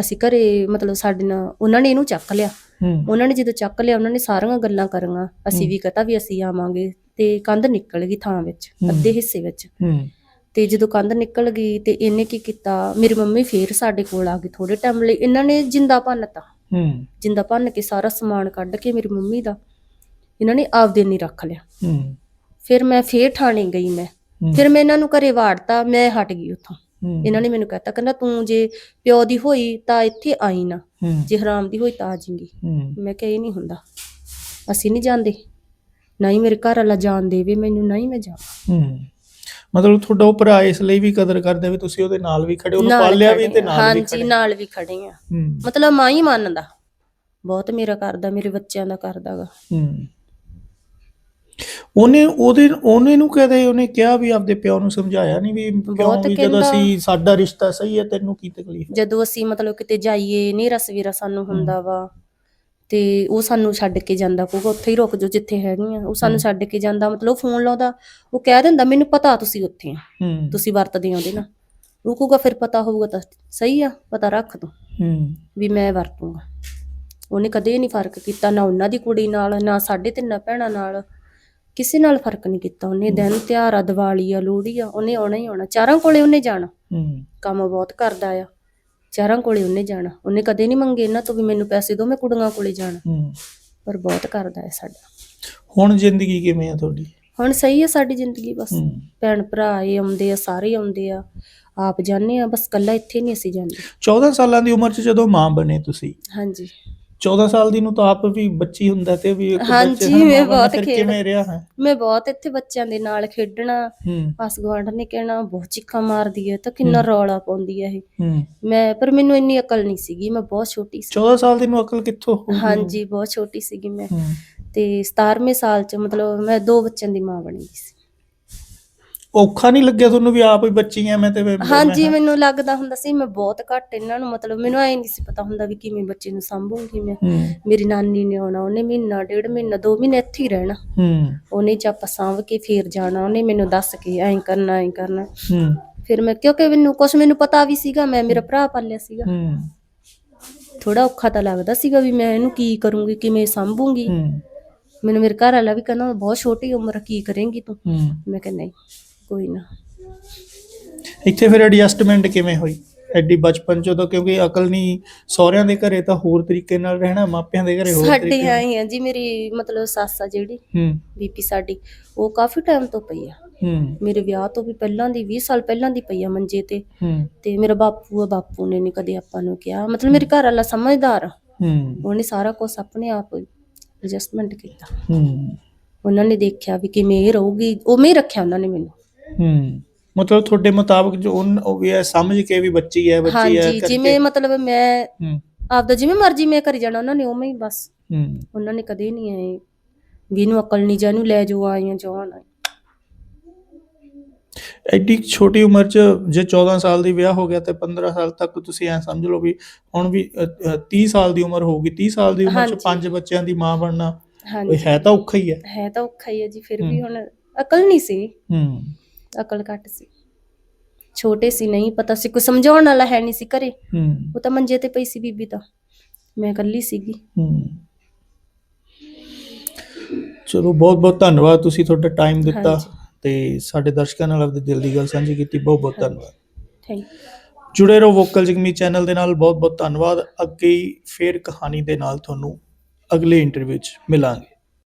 ਅਸੀਂ ਘਰੇ ਮਤਲਬ ਸਾਡੇ ਨਾਲ ਉਹਨਾਂ ਨੇ ਇਹਨੂੰ ਚੱਕ ਲਿਆ। ਹੂੰ। ਉਹਨਾਂ ਨੇ ਜਦੋਂ ਚੱਕ ਲਿਆ ਉਹਨਾਂ ਨੇ ਸਾਰੀਆਂ ਗੱਲਾਂ ਕਰੀਆਂ ਅਸੀਂ ਵੀ ਕਹਤਾ ਵੀ ਅਸੀਂ ਆਵਾਂਗੇ ਤੇ ਕੰਧ ਨਿਕਲ ਗਈ ਥਾਂ ਵਿੱਚ ਹੂੰ। ਅੱਧੇ ਹਿੱਸੇ ਵਿੱਚ। ਹੂੰ। ਤੇ ਜਦੋਂ ਕੰਧ ਨਿਕਲ ਗਈ ਤੇ ਇਹਨੇ ਕੀ ਕੀਤਾ ਮੇਰੀ ਮੰਮੀ ਫੇਰ ਸਾਡੇ ਕੋਲ ਆ ਗਈ ਥੋੜੇ ਟਾਈਮ ਲਈ। ਇਹਨਾਂ ਨੇ ਜਿੰਦਾ ਭੰਨਤਾ ਹੂੰ। ਜਿੰਦਾ ਭੰਨ ਕੇ ਸਾਰਾ ਸਮਾਨ ਕੱਢ ਕੇ ਮੇਰੀ ਮੰਮੀ ਦਾ ਇਹਨਾਂ ਨੇ ਆਪਦੇ ਨਹੀਂ ਰੱਖ ਲਿਆ। ਹੂੰ। ਫਿਰ ਮੈਂ ਫੇਰ ਥਾਣੇ ਗਈ ਮੈਂ। ਹੂੰ। ਫਿਰ ਮੈਂ ਇਹਨਾਂ ਨੂੰ ਘਰੇ ਵਾੜਤਾ ਮੈਂ ਹਟ ਗਈ ਉੱਥੋਂ। ਇਹਨਾਂ ਨੇ ਮੈਨੂੰ ਕਹਿਤਾ ਕਹਿੰਦਾ ਤੂੰ ਜੇ ਪਿਓ ਦੀ ਹੋਈ ਤਾਂ ਇੱਥੇ ਆਈ ਨਾ ਜੇ ਹਰਾਮ ਦੀ ਹੋਈ ਤਾਂ ਆ ਜਾਏਂਗੀ। ਮੈਂ ਕਿਹਾ ਇਹ ਨਹੀਂ ਹੁੰਦਾ ਅਸੀਂ ਨਹੀਂ ਜਾਂਦੇ। ਨਾ ਹੀ ਮੇਰੇ ਘਰ ਵਾਲਾ ਜਾਣ ਦੇਵੇ ਮੈਨੂੰ ਨਹੀਂ ਮੈਂ ਜਾ ਹੂੰ। ਮਤਲਬ ਤੁਹਾਡਾ ਉਹ ਭਰਾ ਇਸ ਲਈ ਵੀ ਕਦਰ ਕਰਦਾ ਵੀ ਤੁਸੀਂ ਉਹਦੇ ਨਾਲ ਵੀ ਖੜੇ ਉਹਨੂੰ ਪਾਲਿਆ ਵੀ ਤੇ। ਨਾਲ ਵੀ ਹਾਂਜੀ ਖੜੇ। ਨਾਲ ਵੀ ਖੜੇ ਆ। ਮਤਲਬ ਮਾਂ ਹੀ ਮੰਨਦਾ। ਬਹੁਤ ਮੇਰਾ ਕਰਦਾ ਮੇਰੇ ਬੱਚਿਆਂ ਦਾ ਕਰਦਾਗਾ। ਹੂੰ। ਉਹਨੇ ਉਹਦੇ ਉਹਨੇ ਨੂੰ ਕਹਦੇ ਉਹਨੇ ਕਿਹਾ ਵੀ ਆਪਦੇ ਪਿਓ ਨੂੰ ਸਮਝਾਇਆ ਨਹੀਂ ਵੀ ਕਿਉਂ ਬਹੁਤ ਵੀ ਜਦੋਂ ਕਹਿੰਦਾ। ਅਸੀਂ ਸਾਡਾ ਰਿਸ਼ਤਾ ਸਹੀ ਹੈ ਤੈਨੂੰ ਕੀ ਤਕਲੀਫ ਹੈ? ਜਦੋਂ ਅਸੀਂ ਮਤਲਬ ਕਿਤੇ ਜਾਈਏ ਨੇਰਾ ਸਵੇਰਾ ਸਾਨੂੰ ਹੁੰਦਾ ਵਾ ਤੇ ਉਹ ਸਾਨੂੰ ਛੱਡ ਕੇ ਜਾਂਦਾ ਕਹੂਗਾ ਉੱਥੇ ਹੀ ਰੁਕ ਜਾਓ ਜਿੱਥੇ ਹੈਗੀਆਂ। ਉਹ ਸਾਨੂੰ ਛੱਡ ਕੇ ਜਾਂਦਾ ਮਤਲਬ ਫੋਨ ਲਾਉਂਦਾ ਉਹ ਕਹਿ ਦਿੰਦਾ ਮੈਨੂੰ ਪਤਾ ਤੁਸੀਂ ਉੱਥੇ ਆ। ਹੂੰ। ਤੁਸੀਂ ਵਰਤਦੇ ਹੋ ਉਹਦੇ ਨਾਲ। ਉਹ ਕਹੂਗਾ ਫਿਰ ਪਤਾ ਹੋਊਗਾ ਤਾਂ ਸਹੀ ਆ ਪਤਾ ਰੱਖ ਹੂੰ। ਵੀ ਮੈਂ ਵਰਤੂੰਗਾ। ਉਹਨੇ ਕਦੇ ਨਹੀਂ ਫ਼ਰਕ ਕੀਤਾ ਨਾ ਉਹਨਾਂ ਦੀ ਕੁੜੀ ਨਾਲ ਨਾ ਸਾਡੇ ਤਿੰਨਾਂ ਭੈਣਾਂ ਨਾਲ। ਕਿਸੇ ਨਾਲ ਫ਼ਰਕ ਨਹੀਂ ਕੀਤਾ ਉਹਨੇ ਦਿਨ ਤਿਉਹਾਰ ਆ ਦੀਵਾਲੀ ਆ ਲੋਹੜੀ ਆ ਉਹਨੇ ਆਉਣਾ ਹੀ ਆਉਣਾ। ਚਾਰਾਂ ਕੋਲੇ ਉਹਨੇ ਜਾਣਾ। ਹੂੰ। ਕੰਮ ਬਹੁਤ ਕਰਦਾ ਆ। ਚਾਰਾਂ ਕੋਲੇ ਉਹਨੇ ਜਾਣਾ। ਉਹਨੇ ਕਦੇ ਨਹੀਂ ਮੰਗੇ ਇਹਨਾਂ ਤੋਂ ਵੀ ਮੈਨੂੰ ਪੈਸੇ ਦਿਓ ਮੈਂ ਕੁੜੀਆਂ ਕੋਲੇ ਜਾਣਾ। ਹੂੰ। ਪਰ ਬਹੁਤ ਕਰਦਾ ਹੈ ਸਾਡਾ। ਹੁਣ ਜ਼ਿੰਦਗੀ ਕਿਵੇਂ ਆ ਤੁਹਾਡੀ? ਹੁਣ ਸਹੀ ਹੈ ਸਾਡੀ ਜ਼ਿੰਦਗੀ ਬਸ। ਹੂੰ। ਭੈਣ ਭਰਾ ਇਹ ਆਉਂਦੇ ਆ ਸਾਰੇ ਆਉਂਦੇ ਆ। ਆਪ ਜਾਂਦੇ ਆ ਬਸ ਕੱਲਾ ਇੱਥੇ ਨਹੀਂ ਅਸੀਂ ਜਾਂਦੇ। 14 ਸਾਲਾਂ ਦੀ ਉਮਰ 'ਚ ਜਦੋਂ ਮਾਂ ਬਣੇ ਤੁਸੀਂ ਹਾਂਜੀ। 14 ਸਾਲ ਦੀ ਨੂੰ ਤਾਂ ਆਪ ਵੀ ਬੱਚੀ ਹੁੰਦਾ ਤੇ ਵੀ ਇੱਕ ਹਾਂਜੀ, ਬੱਚੇ ਦਾ ਮੈਂ ਮਾਂ ਬਹੁਤ ਫਿਰ ਖੇਡ- ਕਿਵੇਂ ਰਿਹਾ ਹੈ? ਮੈਂ ਬਹੁਤ ਇੱਥੇ ਬੱਚਿਆਂ ਦੇ ਨਾਲ ਖੇਡਣਾ ਹੂੰ। ਗਵਾਂਢ ਨੇ ਕਹਿਣਾ ਬਹੁਤ ਚੀਕਾਂ ਮਾਰਦੀ ਹੈ ਤਾਂ ਕਿੰਨਾ ਰੌਲਾ ਪਾਉਂਦੀ ਹੈ ਇਹ। ਹੂੰ। ਮੈਂ ਪਰ ਮੈਨੂੰ ਇੰਨੀ ਅਕਲ ਨਹੀਂ ਸੀਗੀ ਮੈਂ ਬਹੁਤ ਛੋਟੀ ਸੀ। 14 ਸਾਲ ਦੀ ਨੂੰ ਅਕਲ ਕਿੱਥੋਂ ਹੋਊਗੀ? ਹਾਂਜੀ ਬਹੁਤ ਛੋਟੀ ਸੀਗੀ ਮੈਂ। ਹੂੰ। ਤੇ 17ਵੇਂ ਸਾਲ ਚ ਮਤਲਬ ਮੈਂ ਦੋ ਬੱਚਿਆਂ ਦੀ ਮਾਂ ਬਣੀ ਸੀ। ਔਖਾ ਨਹੀਂ ਲੱਗਿਆ ਤੁਹਾਨੂੰ ਵੀ ਆਪ ਹੀ ਬੱਚੀ ਐ ਮੈਂ ਤੇ ਹਾਂਜੀ ਮੈਂ- ਮੈਨੂੰ ਲੱਗਦਾ ਹੁੰਦਾ ਸੀ ਮੈਂ ਬਹੁਤ ਘੱਟ ਇਹਨਾਂ ਨੂੰ ਮਤਲਬ ਮੈਨੂੰ ਐ ਨਹੀਂ ਸੀ ਪਤਾ ਹੁੰਦਾ ਵੀ ਕਿਵੇਂ ਬੱਚੇ ਨੂੰ ਸੰਭੂਗੀ ਮੈਂ। ਹੂੰ। ਮੇਰੀ ਨਾਨੀ ਨੇ ਆਉਣਾ ਉਹਨੇ ਮਹੀਨਾ ਡੇਢ ਮਹੀਨਾ ਦੋ ਮਹੀਨੇ ਇੱਥੇ ਹੀ ਰਹਿਣਾ। ਹੂੰ। ਉਹਨੇ ਚੱਪ ਸਾਂਭ ਕੇ ਫੇਰ ਜਾਣਾ ਉਹਨੇ ਮੈਨੂੰ ਦੱਸ ਕੇ ਐਂ ਕਰਨਾ ਐਂ ਕਰਨਾ। ਹੂੰ। ਫਿਰ ਮੈਂ ਕਿਉਂਕਿ ਮੈਨੂੰ ਕੁਝ ਮੈਨੂੰ ਪਤਾ ਵੀ ਸੀਗਾ ਮੈਂ ਮੇਰਾ ਭਰਾ ਪਾਲਿਆ ਸੀਗਾ। ਹੂੰ। ਥੋੜਾ ਔਖਾ ਤਾਂ ਲੱਗਦਾ ਸੀਗਾ ਵੀ ਮੈਂ ਇਹਨੂੰ ਕੀ ਕਰੂੰਗੀ ਕਿਵੇਂ ਸੰਭੂੰਗੀ। ਹੂੰ। ਮੈਨੂੰ ਮੇਰੇ ਘਰ ਵਾਲਾ ਵੀ ਕਹਿੰਦਾ ਬਹੁਤ ਛੋਟੀ ਉਮਰ ਆ, ਕੀ ਕਰੇਂਗੀ ਤੂੰ? ਹੂੰ। ਮੈਂ ਕਿਹਾ ਨਹੀਂ। ਕੋਈ ਨਾ। ਇੱਥੇ ਫਿਰ ਐਡਜਸਟਮੈਂਟ ਕਿਵੇਂ ਹੋਈ? ਐਡੀ ਬਚਪਨ ਚ ਉਦੋਂ ਕਿਉਂਕਿ ਅਕਲ ਨਹੀਂ ਸਹੁਰਿਆਂ ਦੇ ਘਰੇ ਤਾਂ ਹੋਰ ਤਰੀਕੇ ਨਾਲ ਰਹਿਣਾ ਮਾਪਿਆਂ ਦੇ ਘਰੇ ਹੋਰ ਸਾਡੇ ਤਰੀਕੇ। ਆਈ ਆ ਜੀ ਮੇਰੀ ਮਤਲਬ ਸੱਸ ਆ ਜਿਹੜੀ ਹੂੰ। ਬੀਪੀ ਸਾਡੀ ਉਹ ਕਾਫੀ ਟਾਈਮ ਤੋਂ ਪਈ ਆ। ਹੂੰ। ਮੇਰੇ ਵਿਆਹ ਤੋਂ ਵੀ ਪਹਿਲਾਂ ਦੀ 20 ਸਾਲ ਪਹਿਲਾਂ ਦੀ ਪਈ ਆ ਮੰਜੇ ਤੇ। ਹੂੰ। ਤੇ ਮੇਰਾ ਬਾਪੂ ਆ ਬਾਪੂ ਨੇ ਨਹੀਂ ਕਦੇ ਆਪਾਂ ਨੂੰ ਕਿਹਾ। ਮਤਲਬ ਮੇਰੇ ਘਰ ਵਾਲਾ ਸਮਝਦਾਰ ਆ। ਹੂੰ। ਉਹਨੇ ਸਾਰਾ ਕੁਝ ਆਪਣੇ ਆਪ ਐਡਜਸਟਮੈਂਟ ਕੀਤਾ। ਹੂੰ। ਉਹਨਾਂ ਨੇ ਦੇਖਿਆ ਵੀ ਕਿਵੇਂ ਇਹ ਰਹੂਗੀ ਉਵੇਂ ਹੀ ਰੱਖਿਆ ਉਹਨਾਂ ਨੇ ਮੈਨੂੰ। ਹੂੰ। ਮਤਲਬ ਤੁਹਾਡੇ ਮੁਤਾਬਕ ਜੋ ਉਨ- ਉਹ ਵੀ ਹੈ ਸਮਝ ਕੇ ਵੀ ਬੱਚੀ ਹੈ ਬੱਚੀ ਹੈ ਹਾਂਜੀ ਕਰਕੇ- ਜਿਵੇਂ ਮਤਲਬ ਮੈਂ ਹੂੰ। ਆਪਦਾ ਜਿਵੇਂ ਮਰਜ਼ੀ ਮੈਂ ਕਰੀ ਜਾਣਾ ਉਹਨਾਂ ਨੇ ਉਵੇਂ ਹੀ ਬਸ। ਹੂੰ। ਉਹਨਾਂ ਨੇ ਕਦੇ ਨਹੀਂ ਆਏ ਵੀ ਇਹਨੂੰ ਅਕਲ ਨਹੀਂ ਜਾ ਇਹਨੂੰ ਲੈ ਜਾਓ ਆਈਆਂ ਜਵਾਨ ਆਏ ਐਡੀ ਛੋਟੀ ਉਮਰ 'ਚ ਜੇ 14 ਸਾਲ ਦੀ ਵਿਆਹ ਹੋ ਗਿਆ ਤੇ 15 ਸਾਲ ਤੱਕ ਤੁਸੀਂ ਐ ਸਮਝ ਲਓ ਵੀ ਹੁਣ ਵੀ ਅ, ਅ, 30 ਸਾਲ ਦੀ ਉਮਰ ਹੋਊਗੀ 30 ਸਾਲ ਦੀ ਉਮਰ 'ਚ ਹਾਂਜੀ। ਪੰਜ ਬੱਚਿਆਂ ਦੀ ਮਾਂ ਬਣਨਾ ਇਹ ਹਾਂਜੀ ਹੈ ਤਾਂ ਔਖਾ ਹੀ ਹੈ। ਹੈ ਤਾਂ ਔਖਾ ਹੀ ਹੈ ਜੀ ਫਿਰ ਵੀ ਹੂੰ। ਹੁਣ ਅਕਲ ਨਹੀਂ ਸੀ। ਹੂੰ। ਅਕਲ ਘੱਟ ਸੀ। ਛੋਟੇ ਸੀ ਨਹੀਂ ਪਤਾ ਸੀ ਕੋਈ ਸਮਝਾਉਣ ਵਾਲਾ ਹੈ ਨਹੀਂ ਸੀ ਘਰੇ। ਹੂੰ। ਉਹ ਤਾਂ ਮੰਜੇ ਤੇ ਪਈ ਸੀ ਬੀਬੀ ਤਾਂ। ਮੈਂ ਇਕੱਲੀ ਸੀਗੀ। ਹੂੰ। ਚਲੋ ਬਹੁਤ ਬਹੁਤ ਧੰਨਵਾਦ ਤੁਸੀਂ ਤੁਹਾਡਾ ਟਾਈਮ ਦਿੱਤਾ ਹਾਂਜੀ। ਤੇ ਸਾਡੇ ਦਰਸ਼ਕਾਂ ਨਾਲ ਆਪਣੀ ਦਿਲ ਦੀ ਗੱਲ ਸਾਂਝੀ ਕੀਤੀ। ਬਹੁਤ ਬਹੁਤ ਧੰਨਵਾਦ। ਥੈਂਕ ਜੁੜੇ ਰਹੋ ਵੋਕਲ ਜਿਗਮੀ ਚੈਨਲ ਦੇ ਨਾਲ। ਬਹੁਤ ਬਹੁਤ ਧੰਨਵਾਦ। ਅੱਗੇ ਹੀ ਫੇਰ ਕਹਾਣੀ ਦੇ ਨਾਲ ਤੁਹਾਨੂੰ ਅਗਲੇ ਇੰਟਰਵਿਊ 'ਚ ਮਿਲਾਂਗੇ।